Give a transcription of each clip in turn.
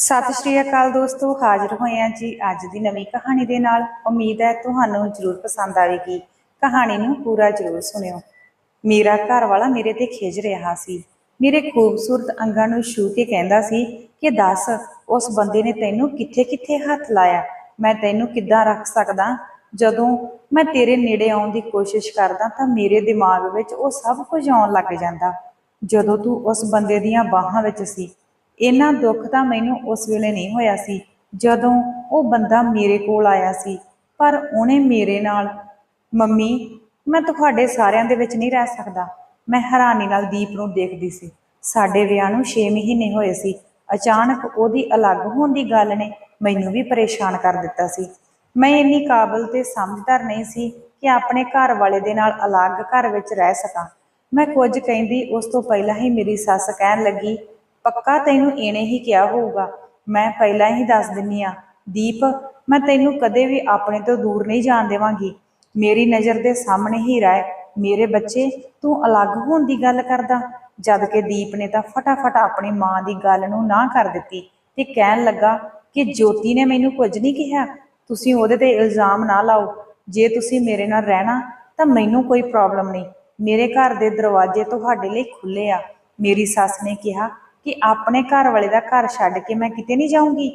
ਸਤਿ ਸ਼੍ਰੀ ਅਕਾਲ ਦੋਸਤੋ, ਹਾਜ਼ਰ ਹੋਏ ਆ ਜੀ ਅੱਜ ਦੀ ਨਵੀਂ ਕਹਾਣੀ ਦੇ ਨਾਲ। ਉਮੀਦ ਹੈ ਤੁਹਾਨੂੰ ਜ਼ਰੂਰ ਪਸੰਦ ਆਵੇਗੀ। ਕਹਾਣੀ ਨੂੰ ਪੂਰਾ ਜ਼ਰੂਰ ਸੁਣਿਓ। ਮੇਰਾ ਘਰ ਵਾਲਾ ਮੇਰੇ ਤੇ ਖਿਜ ਰਿਹਾ ਸੀ। ਮੇਰੇ ਖੂਬਸੂਰਤ ਅੰਗਾਂ ਨੂੰ ਛੂ ਕੇ ਕਹਿੰਦਾ ਸੀ ਕਿ, ਦੱਸ, ਉਸ ਬੰਦੇ ਨੇ ਤੈਨੂੰ ਕਿੱਥੇ-ਕਿੱਥੇ ਹੱਥ ਲਾਇਆ? ਮੈਂ ਤੈਨੂੰ ਕਿੱਦਾਂ ਰੱਖ ਸਕਦਾ? ਜਦੋਂ ਮੈਂ ਤੇਰੇ ਨੇੜੇ ਆਉਣ ਦੀ ਕੋਸ਼ਿਸ਼ ਕਰਦਾ ਤਾਂ ਮੇਰੇ ਦਿਮਾਗ ਵਿੱਚ ਉਹ ਸਭ ਕੁਝ ਆਉਣ ਲੱਗ ਜਾਂਦਾ। ਜਦੋਂ ਤੂੰ ਉਸ ਬੰਦੇ ਦੀਆਂ ਬਾਹਾਂ ਵਿੱਚ ਸੀ ਇੰਨਾ ਦੁੱਖ ਤਾਂ ਮੈਨੂੰ ਉਸ ਵੇਲੇ ਨਹੀਂ ਹੋਇਆ ਸੀ, ਜਦੋਂ ਉਹ ਬੰਦਾ ਮੇਰੇ ਕੋਲ ਆਇਆ ਸੀ। ਪਰ ਉਹਨੇ ਮੇਰੇ ਨਾਲ, ਮੰਮੀ, ਮੈਂ ਤੁਹਾਡੇ ਸਾਰਿਆਂ ਦੇ ਵਿੱਚ ਨਹੀਂ ਰਹਿ ਸਕਦਾ। ਮੈਂ ਹੈਰਾਨੀ ਨਾਲ ਦੀਪ ਨੂੰ ਦੇਖਦੀ ਸੀ। ਸਾਡੇ ਵਿਆਹ ਨੂੰ 6 ਮਹੀਨੇ ਹੋਏ ਸੀ। ਅਚਾਨਕ ਉਹਦੀ ਅਲੱਗ ਹੋਣ ਦੀ ਗੱਲ ਨੇ ਮੈਨੂੰ ਵੀ ਪਰੇਸ਼ਾਨ ਕਰ ਦਿੱਤਾ ਸੀ। ਮੈਂ ਇੰਨੀ ਕਾਬਲ ਤੇ ਸਮਝਦਾਰ ਨਹੀਂ ਸੀ ਕਿ ਆਪਣੇ ਘਰ ਵਾਲੇ ਦੇ ਨਾਲ ਅਲੱਗ ਘਰ ਵਿੱਚ ਰਹਿ ਸਕਾਂ। ਮੈਂ ਕੁਝ ਕਹਿੰਦੀ ਉਸ ਤੋਂ ਪਹਿਲਾਂ ਹੀ ਮੇਰੀ ਸੱਸ ਕਹਿਣ ਲੱਗੀ ਪੱਕਾ ਤੈਨੂੰ ਇਹਨੇ ਹੀ ਕਿਹਾ ਹੋਊਗਾ। ਮੈਂ ਪਹਿਲਾਂ ਹੀ ਦੱਸ ਦਿੰਨੀ ਆ, ਦੀਪ, ਮੈਂ ਤੈਨੂੰ ਕਦੇ ਵੀ ਆਪਣੇ ਤੋਂ ਦੂਰ ਨਹੀਂ ਜਾਣ ਦੇਵਾਂਗੀ। ਮੇਰੀ ਨਜ਼ਰ ਦੇ ਸਾਹਮਣੇ ਹੀ ਰਹਿ। ਮੇਰੇ ਬੱਚੇ, ਤੂੰ ਅਲੱਗ ਹੋਣ ਦੀ ਗੱਲ ਕਰਦਾ। ਜਦ ਕਿ ਦੀਪ ਨੇ ਤਾਂ ਫਟਾਫਟ ਆਪਣੀ ਮਾਂ ਦੀ ਗੱਲ ਨੂੰ ਨਾ ਕਰ ਦਿੱਤੀ ਤੇ ਕਹਿਣ ਲੱਗਾ ਕਿ ਜੋਤੀ ਨੇ ਮੈਨੂੰ ਕੁਝ ਨਹੀਂ ਕਿਹਾ। ਤੁਸੀਂ ਉਹਦੇ ਤੇ ਇਲਜ਼ਾਮ ਨਾ ਲਾਓ। ਜੇ ਤੁਸੀਂ ਮੇਰੇ ਨਾਲ ਰਹਿਣਾ, ਤਾਂ ਮੈਨੂੰ ਕੋਈ ਪ੍ਰੋਬਲਮ ਨਹੀਂ। ਮੇਰੇ ਘਰ ਦੇ ਦਰਵਾਜ਼ੇ ਤੁਹਾਡੇ ਲਈ ਖੁੱਲੇ ਆ। ਮੇਰੀ ਸੱਸ ਨੇ ਕਿਹਾ ਕਿ ਆਪਣੇ ਘਰ ਵਾਲੇ ਦਾ ਘਰ ਛੱਡ ਕੇ ਮੈਂ ਕਿਤੇ ਨਹੀਂ ਜਾਊਂਗੀ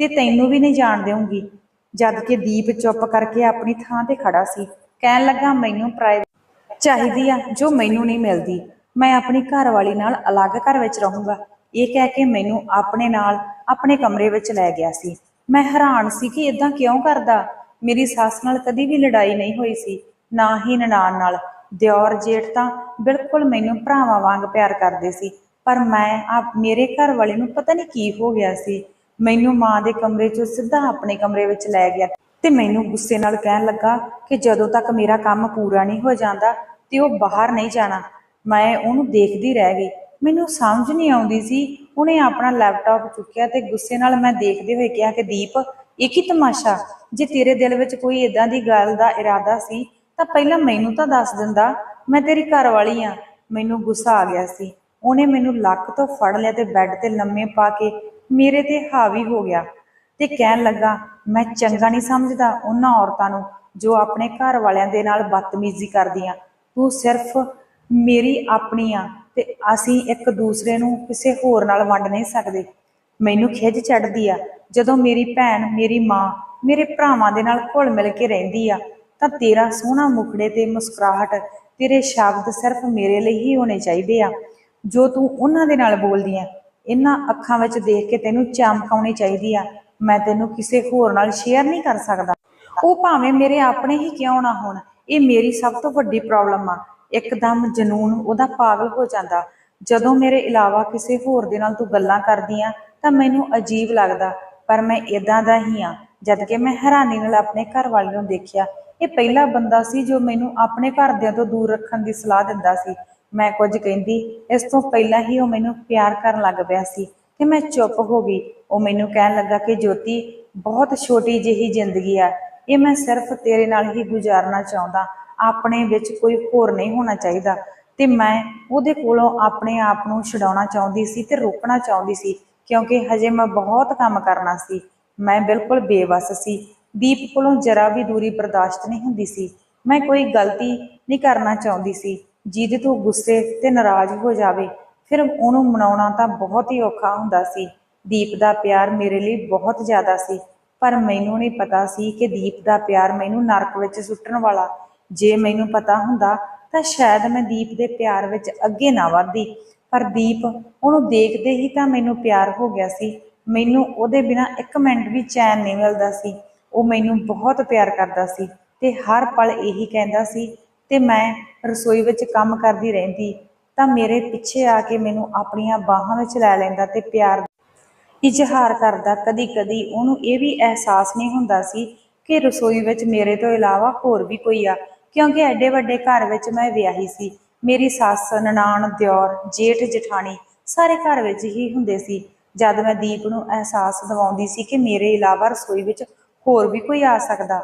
ਤੇ ਤੈਨੂੰ ਵੀ ਨਹੀਂ ਜਾਣ ਦੇਊਂਗੀ। ਜਦ ਕਿ ਦੀਪ ਚੁੱਪ ਕਰਕੇ ਆਪਣੀ ਥਾਂ ਤੇ ਖੜਾ ਸੀ। ਕਹਿਣ ਲੱਗਾ, ਮੈਨੂੰ ਪ੍ਰਾਈਵੇਟ ਚਾਹੀਦੀ ਆ, ਜੋ ਮੈਨੂੰ ਨਹੀਂ ਮਿਲਦੀ। ਮੈਂ ਆਪਣੀ ਘਰ ਵਾਲੀ ਨਾਲ ਅਲੱਗ ਘਰ ਵਿੱਚ ਰਹੂੰਗਾ। ਇਹ ਕਹਿ ਕੇ ਮੈਨੂੰ ਆਪਣੇ ਨਾਲ, ਆਪਣੇ ਕਮਰੇ ਵਿੱਚ ਲੈ ਗਿਆ ਸੀ। ਮੈਂ ਹੈਰਾਨ ਸੀ ਕਿ ਇਦਾਂ ਕਿਉਂ ਕਰਦਾ? ਮੇਰੀ ਸੱਸ ਨਾਲ ਕਦੀ ਵੀ ਲੜਾਈ ਨਹੀਂ ਹੋਈ ਸੀ, ਨਾ ਹੀ ਨਨਾਣ ਨਾਲ। ਦਿਓਰ ਜੇਠ ਤਾਂ ਬਿਲਕੁਲ ਮੈਨੂੰ ਭਰਾਵਾਂ ਵਾਂਗ ਪਿਆਰ ਕਰਦੇ ਸੀ। ਪਰ ਮੈਂ ਆਪ ਮੇਰੇ ਘਰ ਵਾਲੇ ਨੂੰ ਪਤਾ ਨਹੀਂ ਕੀ ਹੋ ਗਿਆ ਸੀ। ਮੈਨੂੰ ਮਾਂ ਦੇ ਕਮਰੇ 'ਚੋਂ ਸਿੱਧਾ ਆਪਣੇ ਕਮਰੇ ਵਿੱਚ ਲੈ ਗਿਆ ਤੇ ਮੈਨੂੰ ਗੁੱਸੇ ਨਾਲ ਕਹਿਣ ਲੱਗਾ ਕਿ ਜਦੋਂ ਤੱਕ ਮੇਰਾ ਕੰਮ ਪੂਰਾ ਨਹੀਂ ਹੋ ਜਾਂਦਾ ਤੇ ਉਹ ਬਾਹਰ ਨਹੀਂ ਜਾਣਾ। ਮੈਂ ਉਹਨੂੰ ਦੇਖਦੀ ਰਹਿ ਗਈ। ਮੈਨੂੰ ਸਮਝ ਨਹੀਂ ਆਉਂਦੀ ਸੀ। ਉਹਨੇ ਆਪਣਾ ਲੈਪਟਾਪ ਚੁੱਕਿਆ ਤੇ ਗੁੱਸੇ ਨਾਲ ਮੈਂ ਦੇਖਦੇ ਹੋਏ ਕਿਹਾ ਕਿ ਦੀਪ ਇਹ ਕੀ ਤਮਾਸ਼ਾ, ਜੇ ਤੇਰੇ ਦਿਲ ਵਿੱਚ ਕੋਈ ਇਦਾਂ ਦੀ ਗੱਲ ਦਾ ਇਰਾਦਾ ਸੀ ਤਾਂ ਪਹਿਲਾਂ ਮੈਨੂੰ ਤਾਂ ਦੱਸ ਦਿੰਦਾ, ਮੈਂ ਤੇਰੀ ਘਰ ਵਾਲੀ ਆ। ਮੈਨੂੰ ਗੁੱਸਾ ਆ ਗਿਆ ਸੀ। ਉਹਨੇ ਮੈਨੂੰ ਲੱਕ ਤੋਂ ਫੜ ਲਿਆ ਤੇ ਬੈੱਡ ਤੇ ਲੰਮੇ ਪਾ ਕੇ ਮੇਰੇ ਤੇ ਹਾਵੀ ਹੋ ਗਿਆ ਤੇ ਕਹਿਣ ਲੱਗਾ, ਮੈਂ ਚੰਗਾ ਨਹੀਂ ਸਮਝਦਾ ਉਹਨਾਂ ਔਰਤਾਂ ਨੂੰ ਜੋ ਆਪਣੇ ਘਰ ਵਾਲਿਆਂ ਦੇ ਨਾਲ ਬਦਤਮੀਜ਼ੀ ਕਰਦੀਆਂ। ਤੂੰ ਸਿਰਫ ਮੇਰੀ ਆਪਣੀ ਆ ਤੇ ਅਸੀਂ ਇੱਕ ਦੂਸਰੇ ਨੂੰ ਕਿਸੇ ਹੋਰ ਨਾਲ ਵੰਡ ਨਹੀਂ ਸਕਦੇ। ਮੈਨੂੰ ਖਿੱਚ ਚੜਦੀ ਆ, ਜਦੋਂ ਮੇਰੀ ਭੈਣ, ਮੇਰੀ ਮਾਂ, ਮੇਰੇ ਭਰਾਵਾਂ ਦੇ ਨਾਲ ਘੁਲ ਮਿਲ ਕੇ ਰਹਿੰਦੀ ਆ, ਤਾਂ ਤੇਰਾ ਸੋਹਣਾ ਮੁਖੜੇ ਤੇ ਮੁਸਕਰਾਹਟ ਤੇਰੇ ਸ਼ਬਦ ਸਿਰਫ ਮੇਰੇ ਲਈ ਹੀ ਹੋਣੇ ਚਾਹੀਦੇ ਆ। ਜੋ ਤੂੰ ਉਹਨਾਂ ਦੇ ਨਾਲ ਬੋਲਦੀ ਆ ਇਹਨਾਂ ਅੱਖਾਂ ਵਿੱਚ ਦੇਖ ਕੇ ਤੈਨੂੰ ਚਮਕ ਆਉਣੀ ਚਾਹੀਦੀ ਆ। ਮੈਂ ਤੈਨੂੰ ਕਿਸੇ ਹੋਰ ਨਾਲ ਸ਼ੇਅਰ ਨਹੀਂ ਕਰ ਸਕਦਾ। ਉਹ ਭਾਵੇਂ ਮੇਰੇ ਆਪਣੇ ਹੀ ਕਿਉਂ ਨਾ ਹੋਣ, ਇਹ ਮੇਰੀ ਸਭ ਤੋਂ ਵੱਡੀ ਪ੍ਰੋਬਲਮ ਆ। ਇੱਕਦਮ ਜਨੂਨ ਉਹਦਾ ਪਾਗਲ ਹੋ ਜਾਂਦਾ। ਜਦੋਂ ਮੇਰੇ ਇਲਾਵਾ ਕਿਸੇ ਹੋਰ ਦੇ ਨਾਲ ਤੂੰ ਗੱਲਾਂ ਕਰਦੀ ਆ, ਤਾਂ ਮੈਨੂੰ ਅਜੀਬ ਲੱਗਦਾ, ਪਰ ਮੈਂ ਇਦਾਂ ਦਾ ਹੀ ਆ, ਜਦ ਕਿ ਮੈਂ ਹੈਰਾਨੀ ਨਾਲ ਆਪਣੇ ਘਰ ਵਾਲੇ ਨੂੰ ਦੇਖਿਆ। ਇਹ ਪਹਿਲਾ ਬੰਦਾ ਸੀ ਜੋ ਮੈਨੂੰ ਆਪਣੇ ਘਰਦਿਆਂ ਤੋਂ ਦੂਰ ਰੱਖਣ ਦੀ ਸਲਾਹ ਦਿੰਦਾ ਸੀ। ਮੈਂ ਕੁਝ ਕਹਿੰਦੀ, ਇਸ ਤੋਂ ਪਹਿਲਾਂ ਹੀ ਉਹ ਮੈਨੂੰ ਪਿਆਰ ਕਰਨ ਲੱਗ ਪਿਆ ਸੀ ਤੇ ਮੈਂ ਚੁੱਪ ਹੋ ਗਈ। ਉਹ ਮੈਨੂੰ ਕਹਿਣ ਲੱਗਾ ਕਿ ਜੋਤੀ, ਬਹੁਤ ਛੋਟੀ ਜਿਹੀ ਜ਼ਿੰਦਗੀ ਆ। ਇਹ ਮੈਂ ਸਿਰਫ ਤੇਰੇ ਨਾਲ ਹੀ ਗੁਜ਼ਾਰਨਾ ਚਾਹੁੰਦਾ। ਆਪਣੇ ਵਿੱਚ ਕੋਈ ਹੋਰ ਨਹੀਂ ਹੋਣਾ ਚਾਹੀਦਾ। ਤੇ ਮੈਂ ਉਹਦੇ ਕੋਲੋਂ ਆਪਣੇ ਆਪ ਨੂੰ ਛਡਾਉਣਾ ਚਾਹੁੰਦੀ ਸੀ ਤੇ ਰੋਕਣਾ ਚਾਹੁੰਦੀ ਸੀ, ਕਿਉਂਕਿ ਹਜੇ ਮੈਂ ਬਹੁਤ ਕੰਮ ਕਰਨਾ ਸੀ। ਮੈਂ ਬਿਲਕੁਲ ਬੇਵਸ ਸੀ। ਦੀਪ ਕੋਲੋਂ ਜਰਾ ਵੀ ਦੂਰੀ ਬਰਦਾਸ਼ਤ ਨਹੀਂ ਹੁੰਦੀ ਸੀ। ਮੈਂ ਕੋਈ ਗਲਤੀ ਨਹੀਂ ਕਰਨਾ ਚਾਹੁੰਦੀ ਸੀ। ਜਿਹਦੇ ਤੋਂ ਗੁੱਸੇ ਤੇ ਨਾਰਾਜ਼ ਹੋ ਜਾਵੇ, ਫਿਰ ਉਹਨੂੰ ਮਨਾਉਣਾ ਤਾਂ ਬਹੁਤ ਹੀ ਔਖਾ ਹੁੰਦਾ ਸੀ। ਦੀਪ ਦਾ ਪਿਆਰ ਮੇਰੇ ਲਈ ਬਹੁਤ ਜ਼ਿਆਦਾ ਸੀ, ਪਰ ਮੈਨੂੰ ਨਹੀਂ ਪਤਾ ਸੀ ਕਿ ਦੀਪ ਦਾ ਪਿਆਰ ਮੈਨੂੰ ਨਰਕ ਵਿੱਚ ਸੁੱਟਣ ਵਾਲਾ। ਜੇ ਮੈਨੂੰ ਪਤਾ ਹੁੰਦਾ, ਤਾਂ ਸ਼ਾਇਦ ਮੈਂ ਦੀਪ ਦੇ ਪਿਆਰ ਵਿੱਚ ਅੱਗੇ ਨਾ ਵਧਦੀ। ਪਰ ਦੀਪ, ਉਹਨੂੰ ਦੇਖਦੇ ਹੀ ਤਾਂ ਮੈਨੂੰ ਪਿਆਰ ਹੋ ਗਿਆ ਸੀ। ਮੈਨੂੰ ਉਹਦੇ ਬਿਨਾ ਇੱਕ ਮਿੰਟ ਵੀ ਚੈਨ ਨਹੀਂ ਮਿਲਦਾ ਸੀ। ਉਹ ਮੈਨੂੰ ਬਹੁਤ ਪਿਆਰ ਕਰਦਾ ਸੀ ਤੇ ਹਰ ਪਲ ਇਹੀ ਕਹਿੰਦਾ ਸੀ ਤੇ ਮੈਂ ਰਸੋਈ ਵਿੱਚ ਕੰਮ ਕਰਦੀ ਰਹਿੰਦੀ, ਤਾਂ ਮੇਰੇ ਪਿੱਛੇ ਆ ਕੇ ਮੈਨੂੰ ਆਪਣੀਆਂ ਬਾਹਾਂ ਵਿੱਚ ਲੈ ਲੈਂਦਾ ਤੇ ਪਿਆਰ ਇਜ਼ਹਾਰ ਕਰਦਾ। ਕਦੀ-ਕਦੀ ਉਹਨੂੰ ਇਹ ਵੀ ਅਹਿਸਾਸ ਨਹੀਂ ਹੁੰਦਾ ਸੀ ਕਿ ਰਸੋਈ ਵਿੱਚ ਮੇਰੇ ਤੋਂ ਇਲਾਵਾ ਹੋਰ ਵੀ ਕੋਈ ਆ, ਕਿਉਂਕਿ ਐਡੇ ਵੱਡੇ ਘਰ ਵਿੱਚ ਮੈਂ ਵਿਆਹੀ ਸੀ। ਮੇਰੀ ਸੱਸ, ਨਨਾਣ, ਦਿਓਰ, ਜੇਠ, ਜਠਾਣੀ ਸਾਰੇ ਘਰ ਵਿੱਚ ਹੀ ਹੁੰਦੇ ਸੀ। ਜਦ ਮੈਂ ਦੀਪ ਨੂੰ ਅਹਿਸਾਸ ਦਿਵਾਉਂਦੀ ਸੀ ਕਿ ਮੇਰੇ ਇਲਾਵਾ ਰਸੋਈ ਵਿੱਚ ਹੋਰ ਵੀ ਕੋਈ ਆ ਸਕਦਾ,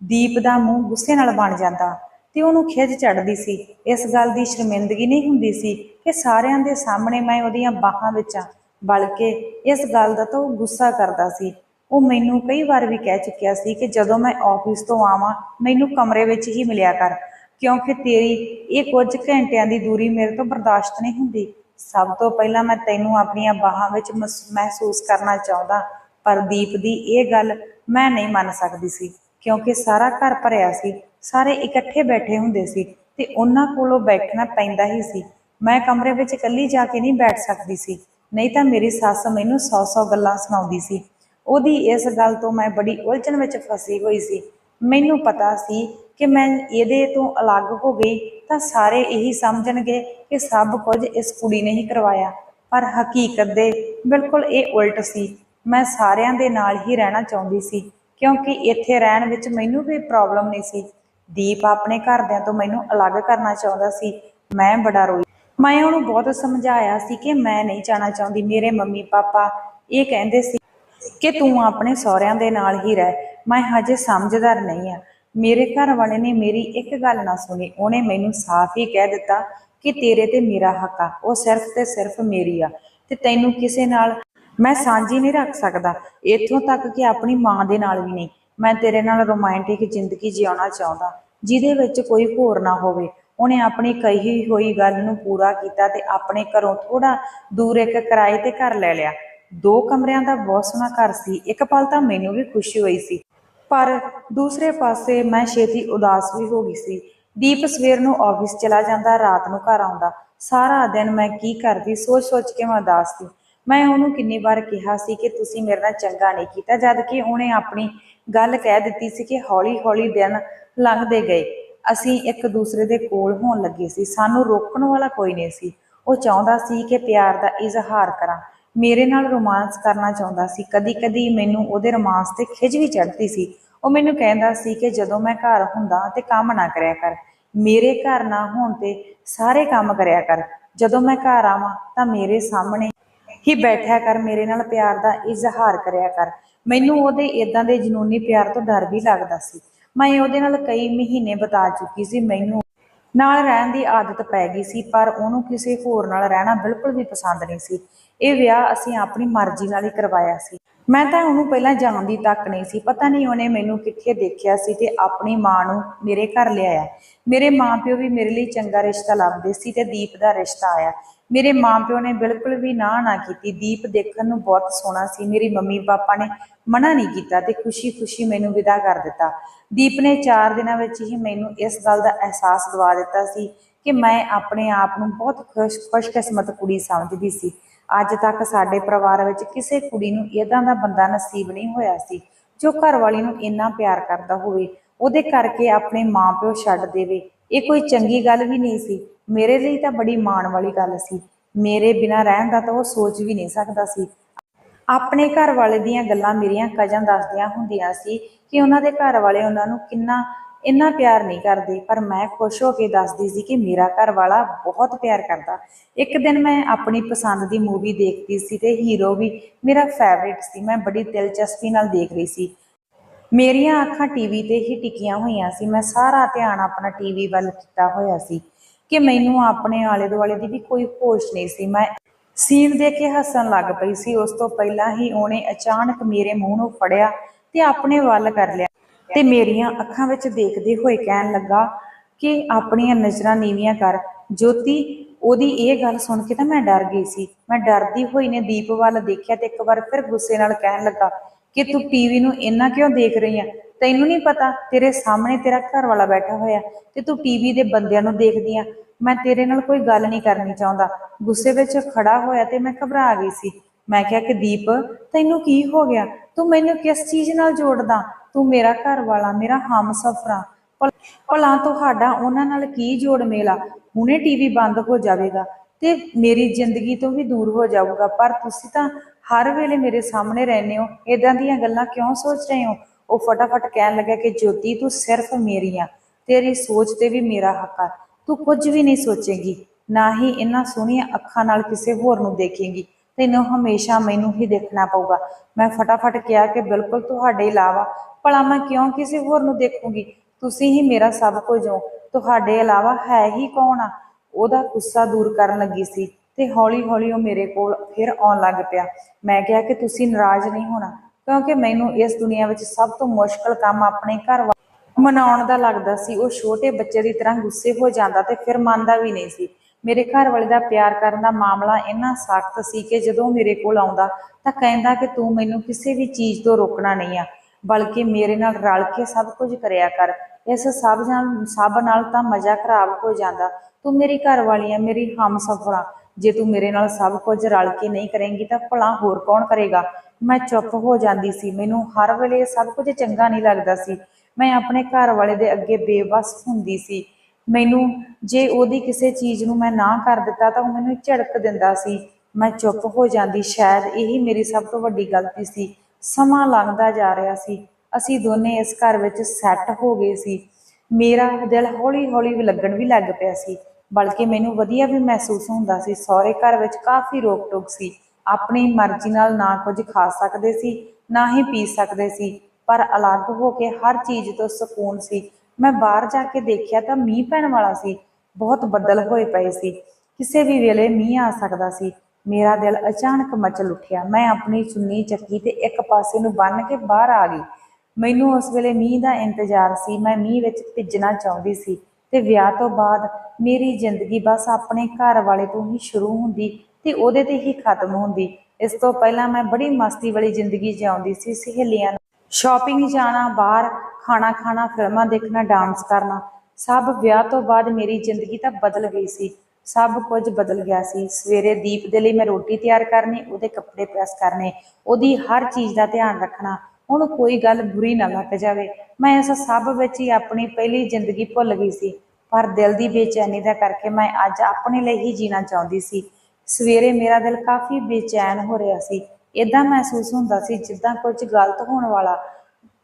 ਦੀਪ ਦਾ ਮੂੰਹ ਗੁੱਸੇ ਨਾਲ ਬਣ ਜਾਂਦਾ। ਤੇ ਉਹਨੂੰ ਖਿਝ ਚੜਦੀ ਸੀ। ਇਸ ਗੱਲ ਦੀ ਸ਼ਰਮਿੰਦਗੀ ਨਹੀਂ ਹੁੰਦੀ ਸੀ ਕਿ ਸਾਰਿਆਂ ਦੇ ਸਾਹਮਣੇ ਮੈਂ ਉਹਦੀਆਂ ਬਾਹਾਂ ਵਿੱਚ ਆ ਬਲਕਿ ਇਸ ਗੱਲ ਦਾ ਤਾਂ ਉਹ ਗੁੱਸਾ ਕਰਦਾ ਸੀ। ਉਹ ਮੈਨੂੰ ਕਈ ਵਾਰ ਵੀ ਕਹਿ ਚੁੱਕਿਆ ਸੀ ਕਿ ਜਦੋਂ ਮੈਂ ਆਫਿਸ ਤੋਂ ਆਵਾਂ, ਮੈਨੂੰ ਕਮਰੇ ਵਿੱਚ ਹੀ ਮਿਲਿਆ ਕਰ, ਕਿਉਂਕਿ ਤੇਰੀ ਇਹ ਕੁਝ ਘੰਟਿਆਂ ਦੀ ਦੂਰੀ ਮੇਰੇ ਤੋਂ ਬਰਦਾਸ਼ਤ ਨਹੀਂ ਹੁੰਦੀ। ਸਭ ਤੋਂ ਪਹਿਲਾਂ ਮੈਂ ਤੈਨੂੰ ਆਪਣੀਆਂ ਬਾਹਾਂ ਵਿੱਚ ਮਸ- ਮਹਿਸੂਸ ਕਰਨਾ ਚਾਹੁੰਦਾ, ਪਰ ਦੀਪ ਦੀ ਇਹ ਗੱਲ ਮੈਂ ਨਹੀਂ ਮੰਨ ਸਕਦੀ ਸੀ, ਕਿਉਂਕਿ ਸਾਰਾ ਘਰ ਭਰਿਆ ਸੀ। ਸਾਰੇ ਇਕੱਠੇ ਬੈਠੇ ਹੁੰਦੇ ਸੀ ਤੇ ਉਹਨਾਂ ਕੋਲੋਂ ਬੈਠਣਾ ਪੈਂਦਾ ਹੀ ਸੀ। ਮੈਂ ਕਮਰੇ ਵਿੱਚ ਇਕੱਲੀ ਜਾ ਕੇ ਨਹੀਂ ਬੈਠ ਸਕਦੀ ਸੀ। ਨਹੀਂ ਤਾਂ ਮੇਰੀ ਸੱਸ ਮੈਨੂੰ ਸੌ ਸੌ ਗੱਲਾਂ ਸੁਣਾਉਂਦੀ ਸੀ। ਉਹਦੀ ਇਸ ਗੱਲ ਤੋਂ ਮੈਂ ਬੜੀ ਉਲਝਣ ਵਿੱਚ ਫਸੀ ਹੋਈ ਸੀ। ਮੈਨੂੰ ਪਤਾ ਸੀ ਕਿ ਮੈਂ ਇਹਦੇ ਤੋਂ ਅਲੱਗ ਹੋ ਗਈ ਤਾਂ ਸਾਰੇ ਇਹੀ ਸਮਝਣਗੇ ਕਿ ਸਭ ਕੁਝ ਇਸ ਕੁੜੀ ਨੇ ਹੀ ਕਰਵਾਇਆ। ਪਰ ਹਕੀਕਤ ਦੇ ਬਿਲਕੁਲ ਇਹ ਉਲਟ ਸੀ। ਮੈਂ ਸਾਰਿਆਂ ਦੇ ਨਾਲ ਹੀ ਰਹਿਣਾ ਚਾਹੁੰਦੀ ਸੀ ਕਿਉਂਕਿ ਇੱਥੇ ਰਹਿਣ ਵਿੱਚ ਮੈਨੂੰ ਕੋਈ ਪ੍ਰੋਬਲਮ ਨਹੀਂ ਸੀ। ਦੀਪ ਆਪਣੇ ਘਰਦਿਆਂ ਤੋਂ ਮੈਨੂੰ ਅਲੱਗ ਕਰਨਾ ਚਾਹੁੰਦਾ ਸੀ। ਮੈਂ ਬੜਾ ਰੋਈ। ਮੈਂ ਉਹਨੂੰ ਬਹੁਤ ਸਮਝਾਇਆ ਸੀ ਕਿ ਮੈਂ ਨਹੀਂ ਜਾਣਾ ਚਾਹੁੰਦੀ। ਮੇਰੇ ਮੰਮੀ ਪਾਪਾ ਇਹ ਕਹਿੰਦੇ ਸੀ ਕਿ ਤੂੰ ਆਪਣੇ ਸਹੁਰਿਆਂ ਦੇ ਨਾਲ ਹੀ ਰਹਿ। ਮੈਂ ਹਜੇ ਸਮਝਦਾਰ ਨਹੀਂ ਆ ਮੇਰੇ ਘਰ ਵਾਲੇ ਨੇ ਮੇਰੀ ਇੱਕ ਗੱਲ ਨਾ ਸੁਣੀ। ਉਹਨੇ ਮੈਨੂੰ ਸਾਫ਼ ਹੀ ਕਹਿ ਦਿੱਤਾ ਕਿ ਤੇਰੇ ਤੇ ਮੇਰਾ ਹੱਕ ਆ। ਉਹ ਸਿਰਫ ਤੇ ਸਿਰਫ ਮੇਰੀ ਆ। ਤੇ ਤੈਨੂੰ ਕਿਸੇ ਨਾਲ ਮੈਂ ਸਾਂਝੀ ਨਹੀਂ ਰੱਖ ਸਕਦਾ। ਇੱਥੋਂ ਤੱਕ ਕਿ ਆਪਣੀ ਮਾਂ ਦੇ ਨਾਲ ਵੀ ਨਹੀਂ। ਮੈਂ ਤੇਰੇ ਨਾਲ ਰੋਮਾਂਟਿਕ ਜ਼ਿੰਦਗੀ ਜਿਉਣਾ ਚਾਹੁੰਦਾ। ਜਿਹਦੇ ਵਿੱਚ ਕੋਈ ਹੋਰ ਨਾ ਹੋਵੇ। ਉਹਨੇ ਆਪਣੀ ਕਹੀ ਹੋਈ ਗੱਲ ਨੂੰ ਪੂਰਾ ਕੀਤਾ ਤੇ ਆਪਣੇ ਘਰੋਂ ਥੋੜਾ ਦੂਰ ਇੱਕ ਕਿਰਾਏ ਤੇ ਘਰ ਲੈ ਲਿਆ। ਦੋ ਕਮਰਿਆਂ ਦਾ ਬਹੁਤ ਸੋਹਣਾ ਘਰ ਸੀ। ਇੱਕ ਪਲ ਤਾਂ ਮੈਨੂੰ ਵੀ ਖੁਸ਼ੀ ਹੋਈ ਸੀ। ਪਰ ਦੂਸਰੇ ਪਾਸੇ ਮੈਂ ਛੇਤੀ ਉਦਾਸ ਵੀ ਹੋ ਗਈ ਸੀ। ਦੀਪ ਸਵੇਰ ਨੂੰ ਆਫਿਸ ਚਲਾ ਜਾਂਦਾ, ਰਾਤ ਨੂੰ ਘਰ ਆਉਂਦਾ। ਸਾਰਾ ਦਿਨ ਮੈਂ ਕੀ ਕਰਦੀ, ਸੋਚ-ਸੋਚ ਕੇ ਮੈਂ ਉਦਾਸ ਸੀ। ਮੈਂ ਉਹਨੂੰ ਕਿੰਨੀ ਵਾਰ ਕਿਹਾ ਸੀ ਕਿ ਤੁਸੀਂ ਮੇਰੇ ਨਾਲ ਚੰਗਾ ਨਹੀਂ ਕੀਤਾ, ਜਦ ਕਿ ਉਹਨੇ ਆਪਣੀ ਗੱਲ ਕਹਿ ਦਿੱਤੀ ਸੀ ਕਿ ਹੌਲੀ-ਹੌਲੀ ਦਿਨ ਲੰਘਦੇ ਗਏ। ਅਸੀਂ ਇੱਕ ਦੂਸਰੇ ਦੇ ਕੋਲ ਹੋਣ ਲੱਗੇ ਸੀ। ਸਾਨੂੰ ਰੋਕਣ ਵਾਲਾ ਕੋਈ ਨਹੀਂ ਸੀ। ਉਹ ਚਾਹੁੰਦਾ ਸੀ ਕਿ ਪਿਆਰ ਦਾ ਇਜ਼ਹਾਰ ਕਰਾਂ। ਮੇਰੇ ਨਾਲ ਰੋਮਾਂਸ ਕਰਨਾ ਚਾਹੁੰਦਾ ਸੀ। ਕਦੀ-ਕਦੀ ਮੈਨੂੰ ਉਹਦੇ ਰੋਮਾਂਸ ਤੇ ਖਿਜ ਵੀ ਚੜ੍ਹਦੀ ਸੀ। ਉਹ ਮੈਨੂੰ ਕਹਿੰਦਾ ਸੀ ਕਿ ਜਦੋਂ ਮੈਂ ਘਰ ਹੁੰਦਾ ਤੇ ਕੰਮ ਨਾ ਕਰਿਆ ਕਰ। ਮੇਰੇ ਘਰ ਨਾ ਹੋਣ ਤੇ ਸਾਰੇ ਕੰਮ ਕਰਿਆ ਕਰ। ਜਦੋਂ ਮੈਂ ਘਰ ਆਵਾਂ ਤਾਂ ਮੇਰੇ ਸਾਹਮਣੇ ਹੀ ਬੈਠਿਆ ਕਰ ਮੇਰੇ ਨਾਲ ਪਿਆਰ ਦਾ ਇਜ਼ਹਾਰ ਕਰਿਆ ਕਰ। ਮੈਨੂੰ ਉਹਦੇ ਇਦਾਂ ਦੇ ਜਨੂਨੀ ਪਿਆਰ ਤੋਂ ਡਰ ਵੀ ਲੱਗਦਾ ਸੀ। ਮੈਂ ਉਹਦੇ ਨਾਲ ਕਈ ਮਹੀਨੇ ਬਿਤਾ ਚੁੱਕੀ ਸੀ ਮੈਨੂੰ ਨਾਲ ਰਹਿਣ ਦੀ ਆਦਤ ਪੈ ਗਈ ਸੀ ਪਰ ਉਹਨੂੰ ਕਿਸੇ ਹੋਰ ਨਾਲ ਰਹਿਣਾ ਬਿਲਕੁਲ ਵੀ ਪਸੰਦ ਨਹੀਂ ਸੀ। ਇਹ ਵਿਆਹ ਅਸੀਂ ਆਪਣੀ ਮਰਜ਼ੀ ਨਾਲ ਹੀ ਕਰਵਾਇਆ ਸੀ। ਮੈਂ ਤਾਂ ਉਹਨੂੰ ਪਹਿਲਾਂ ਜਾਣਦੀ ਤੱਕ ਨਹੀਂ ਸੀ। ਪਤਾ ਨਹੀਂ ਉਹਨੇ ਮੈਨੂੰ ਕਿੱਥੇ ਦੇਖਿਆ ਸੀ ਤੇ ਆਪਣੀ ਮਾਂ ਨੂੰ ਮੇਰੇ ਘਰ ਲਿਆਇਆ। ਮੇਰੇ ਮਾਪਿਓ ਵੀ ਮੇਰੇ ਲਈ ਚੰਗਾ ਰਿਸ਼ਤਾ ਲੱਭਦੇ ਸੀ ਤੇ ਦੀਪ ਦਾ ਰਿਸ਼ਤਾ ਆਇਆ। ਮੇਰੇ ਮਾਪਿਓ ਨੇ ਬਿਲਕੁਲ ਵੀ ਨਾ ਨਾ ਕੀਤੀ। ਦੀਪ ਦੇਖਣ ਨੂੰ ਬਹੁਤ ਸੋਹਣਾ ਸੀ। ਮੇਰੀ ਮੰਮੀ ਪਾਪਾ ਨੇ ਮਨਾ ਨਹੀਂ ਕੀਤਾ ਤੇ ਖੁਸ਼ੀ-ਖੁਸ਼ੀ ਮੈਨੂੰ ਵਿਦਾ ਕਰ ਦਿੱਤਾ। ਦੀਪ ਨੇ 4 ਦਿਨਾਂ ਵਿੱਚ ਹੀ ਮੈਨੂੰ ਇਸ ਗੱਲ ਦਾ ਅਹਿਸਾਸ ਦਿਵਾ ਦਿੱਤਾ ਸੀ ਕਿ ਮੈਂ ਆਪਣੇ ਆਪ ਨੂੰ ਬਹੁਤ ਖੁਸ਼, ਖੁਸ਼ਕਿਸਮਤ ਕੁੜੀ ਸਮਝਦੀ ਸੀ। ਅੱਜ ਤੱਕ ਸਾਡੇ ਪਰਿਵਾਰ ਵਿੱਚ ਕਿਸੇ ਕੁੜੀ ਨੂੰ ਇਦਾਂ ਦਾ ਬੰਦਾ ਨਸੀਬ ਨਹੀਂ ਹੋਇਆ ਸੀ ਜੋ ਘਰ ਵਾਲੀ ਨੂੰ ਇੰਨਾ ਪਿਆਰ ਕਰਦਾ ਹੋਵੇ। ਉਹਦੇ ਕਰਕੇ ਆਪਣੇ ਮਾਪਿਓ ਛੱਡ ਦੇਵੇ। ਇਹ ਕੋਈ ਚੰਗੀ ਗੱਲ ਵੀ ਨਹੀਂ ਸੀ। ਮੇਰੇ ਲਈ ਤਾਂ ਬੜੀ ਮਾਣ ਵਾਲੀ ਗੱਲ ਸੀ। ਮੇਰੇ ਬਿਨਾਂ ਰਹਿਣ ਦਾ ਤਾਂ ਉਹ ਸੋਚ ਵੀ ਨਹੀਂ ਸਕਦਾ ਸੀ। ਆਪਣੇ ਘਰ ਵਾਲੇ ਦੀਆਂ ਗੱਲਾਂ ਮੇਰੀਆਂ ਕਜਨ ਦੱਸਦੀਆਂ ਹੁੰਦੀਆਂ ਸੀ ਕਿ ਉਹਨਾਂ ਦੇ ਘਰ ਵਾਲੇ ਉਹਨਾਂ ਨੂੰ ਕਿੰਨਾ, ਇੰਨਾ ਪਿਆਰ ਨਹੀਂ ਕਰਦੇ। ਪਰ ਮੈਂ ਖੁਸ਼ ਹੋ ਕੇ ਦੱਸਦੀ ਸੀ ਕਿ ਮੇਰਾ ਘਰ ਵਾਲਾ ਬਹੁਤ ਪਿਆਰ ਕਰਦਾ। ਇੱਕ ਦਿਨ ਮੈਂ ਆਪਣੀ ਪਸੰਦ ਦੀ ਮੂਵੀ ਦੇਖਦੀ ਸੀ ਤੇ ਹੀਰੋ ਵੀ ਮੇਰਾ ਫੇਵਰਿਟ ਸੀ। ਮੈਂ ਬੜੀ ਦਿਲਚਸਪੀ ਨਾਲ ਦੇਖ ਰਹੀ ਸੀ। ਮੇਰੀਆਂ ਅੱਖਾਂ ਟੀਵੀ ਤੇ ਹੀ ਟਿਕੀਆਂ ਹੋਈਆਂ ਸੀ। ਮੈਂ ਸਾਰਾ ਧਿਆਨ ਆਪਣਾ ਟੀਵੀ ਵੱਲ ਕੀਤਾ ਹੋਇਆ ਸੀ ਕਿ ਮੈਨੂੰ ਆਪਣੇ ਆਲੇ ਦੁਆਲੇ ਦੀ ਵੀ ਕੋਈ ਹੋਸ਼ ਨਹੀਂ ਸੀ। ਮੈਂ ਸੀਨ ਦੇ ਕੇ ਹੱਸਣ ਲੱਗ ਪਈ ਸੀ। ਉਸ ਤੋਂ ਪਹਿਲਾਂ ਹੀ ਉਹਨੇ ਅਚਾਨਕ ਮੇਰੇ ਮੂੰਹ ਨੂੰ ਫੜਿਆ ਤੇ ਆਪਣੇ ਵੱਲ ਕਰ ਲਿਆ ਤੇ ਮੇਰੀਆਂ ਅੱਖਾਂ ਵਿੱਚ ਦੇਖਦੇ ਹੋਏ ਕਹਿਣ ਲੱਗਾ ਕਿ ਆਪਣੀਆਂ ਨਜ਼ਰਾਂ ਨੀਵੀਆਂ ਕਰ। ਜੋਤੀ, ਉਹਦੀ ਇਹ ਗੱਲ ਸੁਣ ਕੇ ਤਾਂ ਮੈਂ ਡਰ ਗਈ ਸੀ। ਮੈਂ ਡਰਦੀ ਹੋਈ ਨੇ ਦੀਪ ਵੱਲ ਦੇਖਿਆ ਤੇ ਇੱਕ ਵਾਰ ਫਿਰ ਗੁੱਸੇ ਨਾਲ ਕਹਿਣ ਲੱਗਾ ਕਿ ਤੂੰ ਟੀਵੀ ਨੂੰ ਇੰਨਾ ਕਿਉਂ ਦੇਖ ਰਹੀ ਆ? ਤੈਨੂੰ ਨਹੀਂ ਪਤਾ ਤੇਰੇ ਸਾਹਮਣੇ ਤੇਰਾ ਘਰ ਵਾਲਾ ਬੈਠਾ ਹੋਇਆ ਤੇ ਤੂੰ ਟੀਵੀ ਦੇ ਬੰਦਿਆਂ ਨੂੰ ਦੇਖਦੀ ਆ। ਮੈਂ ਤੇਰੇ ਨਾਲ ਕੋਈ ਗੱਲ ਨਹੀਂ ਕਰਨੀ ਚਾਹੁੰਦਾ। ਗੁੱਸੇ ਵਿੱਚ ਖੜਾ ਹੋਇਆ ਤੇ ਮੈਂ ਘਬਰਾ ਗਈ ਸੀ। ਮੈਂ ਕਿਹਾ, ਕਿ ਦੀਪ, ਤੈਨੂੰ ਕੀ ਹੋ ਗਿਆ? ਤੂੰ ਮੈਨੂੰ ਕਿਸ ਚੀਜ਼ ਨਾਲ ਜੋੜਦਾ? ਤੂੰ ਮੇਰਾ ਘਰ ਵਾਲਾ ਮੇਰਾ ਹਮਸਫਰਾ ਭਲਾ ਤੁਹਾਡਾ ਉਹਨਾਂ ਨਾਲ ਕੀ ਜੋੜ ਮੇਲਾ? ਹੁਣੇ ਟੀਵੀ ਬੰਦ ਹੋ ਜਾਵੇਗਾ ਤੇ ਮੇਰੀ ਜ਼ਿੰਦਗੀ ਤੋਂ ਵੀ ਦੂਰ ਹੋ ਜਾਊਗਾ। ਪਰ ਤੁਸੀਂ ਤਾਂ ਹਰ ਵੇਲੇ ਮੇਰੇ ਸਾਹਮਣੇ ਰਹਿੰਦੇ ਹੋ ਇਦਾਂ ਦੀਆਂ ਗੱਲਾਂ ਕਿਉਂ ਸੋਚ ਰਹੇ ਹੋ? ਉਹ ਫਟਾਫਟ ਕਹਿਣ ਲੱਗਾ ਕਿ ਜੋਤੀ, ਤੂੰ ਸਿਰਫ ਮੇਰੀ ਆ, ਤੇਰੀ ਸੋਚ ਤੇ ਵੀ ਮੇਰਾ ਹੱਕ ਆ, ਤੂੰ ਕੁਝ ਵੀ ਨਹੀਂ ਸੋਚੇਗੀ, ਨਾ ਹੀ ਇਹਨਾਂ ਸੋਹਣੀਆਂ ਅੱਖਾਂ ਨਾਲ ਕਿਸੇ ਹੋਰ ਨੂੰ ਦੇਖੇਗੀ, ਤੈਨੂੰ ਹਮੇਸ਼ਾ ਮੈਨੂੰ ਹੀ ਦੇਖਣਾ ਪਊਗਾ। ਮੈਂ ਫਟਾਫਟ ਕਿਹਾ ਕਿ ਬਿਲਕੁਲ ਤੁਹਾਡੇ ਇਲਾਵਾ, ਭਲਾ ਮੈਂ ਕਿਉਂ ਕਿਸੇ ਹੋਰ ਨੂੰ ਦੇਖੂੰਗੀ? ਤੁਸੀਂ ਹੀ ਮੇਰਾ ਸਭ ਕੁਝ ਹੋ, ਤੁਹਾਡੇ ਇਲਾਵਾ ਹੈ ਹੀ ਕੌਣ ਆ? ਉਹਦਾ ਗੁੱਸਾ ਦੂਰ ਕਰਨ ਲੱਗੀ ਸੀ। ਤੇ ਹੌਲੀ-ਹੌਲੀ ਉਹ ਮੇਰੇ ਕੋਲ ਫਿਰ ਆਉਣ ਲੱਗ ਪਿਆ। ਮੈਂ ਕਿਹਾ ਕਿ ਤੁਸੀਂ ਨਾਰਾਜ਼ ਨਹੀਂ ਹੋਣਾ, ਕਿਉਂਕਿ ਮੈਨੂੰ ਇਸ ਦੁਨੀਆ ਵਿੱਚ ਸਭ ਤੋਂ ਮੁਸ਼ਕਲ ਕੰਮ ਆਪਣੇ ਘਰ ਮਨਾਉਣ ਦਾ ਲੱਗਦਾ ਸੀ। ਉਹ ਛੋਟੇ ਬੱਚੇ ਦੀ ਤਰ੍ਹਾਂ ਗੁੱਸੇ ਹੋ ਜਾਂਦਾ ਤੇ ਫਿਰ ਮੰਨਦਾ ਵੀ ਨਹੀਂ ਸੀ। ਮੇਰੇ ਘਰ ਵਾਲੇ ਦਾ ਪਿਆਰ ਕਰਨ ਦਾ ਮਾਮਲਾ ਇੰਨਾ ਸਖਤ ਸੀ ਕਿ ਜਦੋਂ ਮੇਰੇ ਕੋਲ ਆਉਂਦਾ ਤਾਂ ਕਹਿੰਦਾ ਕਿ ਤੂੰ ਮੈਨੂੰ ਕਿਸੇ ਵੀ ਚੀਜ਼ ਤੋਂ ਰੋਕਣਾ ਨਹੀਂ ਆ, ਬਲਕਿ ਮੇਰੇ ਨਾਲ ਰਲ ਕੇ ਸਭ ਕੁਝ ਕਰਿਆ ਕਰ। ਇਸ ਸਭ ਨਾਲ ਸਭ ਨਾਲ ਤਾਂ ਮਜ਼ਾ ਖਰਾਬ ਹੋ ਜਾਂਦਾ। ਤੂੰ ਮੇਰੀ ਘਰ ਵਾਲੀ ਆ, ਮੇਰੀ ਹਮਸਫਰ ਆ। ਜੇ ਤੂੰ ਮੇਰੇ ਨਾਲ ਸਭ ਕੁਝ ਰਲ ਕੇ ਨਹੀਂ ਕਰੇਂਗੀ ਤਾਂ ਭਲਾ ਹੋਰ ਕੌਣ ਕਰੇਗਾ? ਮੈਂ ਚੁੱਪ ਹੋ ਜਾਂਦੀ ਸੀ। ਮੈਨੂੰ ਹਰ ਵੇਲੇ ਸਭ ਕੁਝ ਚੰਗਾ ਨਹੀਂ ਲੱਗਦਾ ਸੀ। ਮੈਂ ਆਪਣੇ ਘਰ ਵਾਲੇ ਦੇ ਅੱਗੇ ਬੇਬਸ ਹੁੰਦੀ ਸੀ। ਮੈਨੂੰ ਜੇ ਉਹਦੀ ਕਿਸੇ ਚੀਜ਼ ਨੂੰ ਮੈਂ ਨਾ ਕਰ ਦਿੱਤਾ ਤਾਂ ਉਹ ਮੈਨੂੰ ਝੜਕ ਦਿੰਦਾ ਸੀ। ਮੈਂ ਚੁੱਪ ਹੋ ਜਾਂਦੀ। ਸ਼ਾਇਦ ਇਹੀ ਮੇਰੀ ਸਭ ਤੋਂ ਵੱਡੀ ਗਲਤੀ ਸੀ। ਸਮਾਂ ਲੰਘਦਾ ਜਾ ਰਿਹਾ ਸੀ। ਅਸੀਂ ਦੋਨੇ ਇਸ ਘਰ ਵਿੱਚ ਸੈੱਟ ਹੋ ਗਏ ਸੀ। ਮੇਰਾ ਦਿਲ ਹੌਲੀ-ਹੌਲੀ ਲੱਗਣ ਵੀ ਲੱਗ ਪਿਆ ਸੀ। ਬਲਕਿ ਮੈਨੂੰ ਵਧੀਆ ਵੀ ਮਹਿਸੂਸ ਹੁੰਦਾ ਸੀ। ਸਹੁਰੇ ਘਰ ਵਿੱਚ ਕਾਫੀ ਰੋਕ-ਟੋਕ ਸੀ। ਆਪਣੀ ਮਰਜ਼ੀ ਨਾਲ ਨਾ ਕੁਝ ਖਾ ਸਕਦੇ ਸੀ, ਨਾ ਹੀ ਪੀ ਸਕਦੇ ਸੀ, ਪਰ ਅਲੱਗ ਹੋ ਕੇ ਹਰ ਚੀਜ਼ ਤੋਂ ਸਕੂਨ ਸੀ। ਮੈਂ ਬਾਹਰ ਜਾ ਕੇ ਦੇਖਿਆ ਤਾਂ ਮੀਂਹ ਪੈਣ ਵਾਲਾ ਸੀ। ਬਹੁਤ ਬੱਦਲ ਹੋਏ ਪਏ ਸੀ। ਕਿਸੇ ਵੀ ਵੇਲੇ ਮੀਂਹ ਆ ਸਕਦਾ ਸੀ। ਮੇਰਾ ਦਿਲ ਅਚਾਨਕ ਮਚਲ ਉੱਠਿਆ। ਮੈਂ ਆਪਣੀ ਚੁੰਨੀ ਚੱਕੀ ਤੇ ਇੱਕ ਪਾਸੇ ਨੂੰ ਬੰਨ੍ਹ ਕੇ ਬਾਹਰ ਆ ਗਈ। ਮੈਨੂੰ ਉਸ ਵੇਲੇ ਮੀਂਹ ਦਾ ਇੰਤਜ਼ਾਰ ਸੀ। ਮੈਂ ਮੀਂਹ ਵਿੱਚ ਭਿੱਜਣਾ ਚਾਹੁੰਦੀ ਸੀ। ਤੇ ਵਿਆਹ ਤੋਂ ਬਾਅਦ ਮੇਰੀ ਜ਼ਿੰਦਗੀ ਬਸ ਆਪਣੇ ਘਰ ਵਾਲੇ ਤੋਂ ਹੀ ਸ਼ੁਰੂ ਹੁੰਦੀ ਤੇ ਉਹਦੇ ਤੇ ਹੀ ਖਤਮ ਹੁੰਦੀ। ਇਸ ਤੋਂ ਪਹਿਲਾਂ ਮੈਂ ਬੜੀ ਮਸਤੀ ਵਾਲੀ ਜ਼ਿੰਦਗੀ ਜਿਉਂਦੀ ਸੀ, ਸਹੇਲੀਆਂ ਨਾਲ। ਸ਼ਾਪਿੰਗ ਜਾਣਾ, ਬਾਹਰ ਖਾਣਾ ਖਾਣਾ, ਫਿਲਮਾਂ ਦੇਖਣਾ ਡਾਂਸ ਕਰਨਾ, ਸਭ ਵਿਆਹ ਤੋਂ ਬਾਅਦ ਮੇਰੀ ਜ਼ਿੰਦਗੀ ਤਾਂ ਬਦਲ ਗਈ ਸੀ। ਸਭ ਕੁਝ ਬਦਲ ਗਿਆ ਸੀ। ਸਵੇਰੇ ਦੀਪ ਦੇ ਲਈ ਮੈਂ ਰੋਟੀ ਤਿਆਰ ਕਰਨੀ, ਉਹਦੇ ਕੱਪੜੇ ਪ੍ਰੈਸ ਕਰਨੇ, ਉਹਦੀ ਹਰ ਚੀਜ਼ ਦਾ ਧਿਆਨ ਰੱਖਣਾ ਉਹਨੂੰ ਕੋਈ ਗੱਲ ਬੁਰੀ ਨਾ ਲੱਗ ਜਾਵੇ। ਮੈਂ ਇਸ ਸਭ ਵਿੱਚ ਹੀ ਆਪਣੀ ਪਹਿਲੀ ਜ਼ਿੰਦਗੀ ਭੁੱਲ ਗਈ ਸੀ। ਪਰ ਦਿਲ ਦੀ ਬੇਚੈਨੀ ਦਾ ਕਰਕੇ ਮੈਂ ਅੱਜ ਆਪਣੇ ਲਈ ਹੀ ਜੀਣਾ ਚਾਹੁੰਦੀ ਸੀ। ਸਵੇਰੇ ਮੇਰਾ ਦਿਲ ਕਾਫੀ ਬੇਚੈਨ ਹੋ ਰਿਹਾ ਸੀ। ਇਦਾਂ ਮਹਿਸੂਸ ਹੁੰਦਾ ਸੀ ਜਿੱਦਾਂ ਕੁਝ ਗਲਤ ਹੋਣ ਵਾਲਾ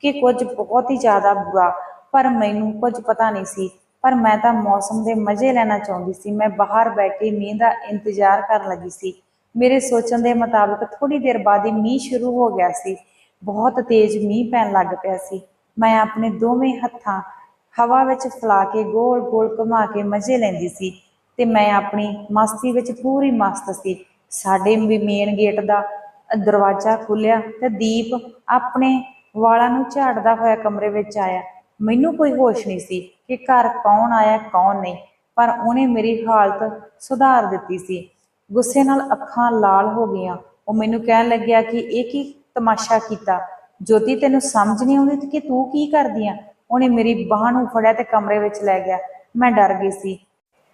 ਕਿ ਕੁਝ ਬਹੁਤ ਹੀ ਜ਼ਿਆਦਾ ਬੁਰਾ। ਪਰ ਮੈਨੂੰ ਕੁਝ ਪਤਾ ਨਹੀਂ ਸੀ। ਪਰ ਮੈਂ ਤਾਂ ਮੌਸਮ ਦੇ ਮਜ਼ੇ ਲੈਣਾ ਚਾਹੁੰਦੀ ਸੀ। ਮੈਂ ਬਾਹਰ ਬੈਠੀ ਮੀਂਹ ਦਾ ਇੰਤਜ਼ਾਰ ਕਰਨ ਲੱਗੀ ਸੀ। ਮੇਰੇ ਸੋਚਣ ਦੇ ਮੁਤਾਬਕ ਥੋੜੀ ਦੇਰ ਬਾਅਦ ਹੀ ਮੀਂਹ ਸ਼ੁਰੂ ਹੋ ਗਿਆ ਸੀ। ਬਹੁਤ ਤੇਜ਼ ਮੀਂਹ ਪੈਣ ਲੱਗ ਪਿਆ ਸੀ। ਮੈਂ ਆਪਣੇ ਦੋਵੇਂ ਹੱਥਾਂ ਹਵਾ ਵਿੱਚ ਫੈਲਾ ਕੇ ਗੋਲ-ਗੋਲ ਘੁਮਾ ਕੇ ਮਜ਼ੇ ਲੈਂਦੀ ਸੀ ਤੇ ਮੈਂ ਆਪਣੀ ਮਸਤੀ ਵਿੱਚ ਪੂਰੀ ਮਸਤ ਸੀ। ਸਾਡੇ ਵੀ ਮੇਨ ਗੇਟ ਦਾ ਦਰਵਾਜ਼ਾ ਖੁੱਲਿਆ ਤੇ ਦੀਪ ਆਪਣੇ ਵਾਲਾਂ ਨੂੰ ਝਾੜਦਾ ਹੋਇਆ ਕਮਰੇ ਵਿੱਚ ਆਇਆ। ਮੈਨੂੰ ਕੋਈ ਹੋਸ਼ ਨਹੀਂ ਸੀ ਕਿ ਘਰ ਕੌਣ ਆਇਆ, ਕੌਣ ਨਹੀਂ, ਪਰ ਉਹਨੇ ਮੇਰੀ ਹਾਲਤ ਸੁਧਾਰ ਦਿੱਤੀ ਸੀ। ਗੁੱਸੇ ਨਾਲ ਅੱਖਾਂ ਲਾਲ ਹੋ ਗਈਆਂ। ਉਹ ਮੈਨੂੰ ਕਹਿਣ ਲੱਗਿਆ ਕਿ ਇਹ ਕੀ ਤਮਾਸ਼ਾ ਕੀਤਾ। ਜੋਤੀ, ਤੈਨੂੰ ਸਮਝ ਨਹੀਂ ਆਉਂਦੀ ਕਿ ਤੂੰ ਕੀ ਕਰਦੀ ਆ? ਉਹਨੇ ਮੇਰੀ ਬਾਹ ਨੂੰ ਫੜਿਆ ਤੇ ਕਮਰੇ ਵਿੱਚ ਲੈ ਗਿਆ। ਮੈਂ ਡਰ ਗਈ ਸੀ।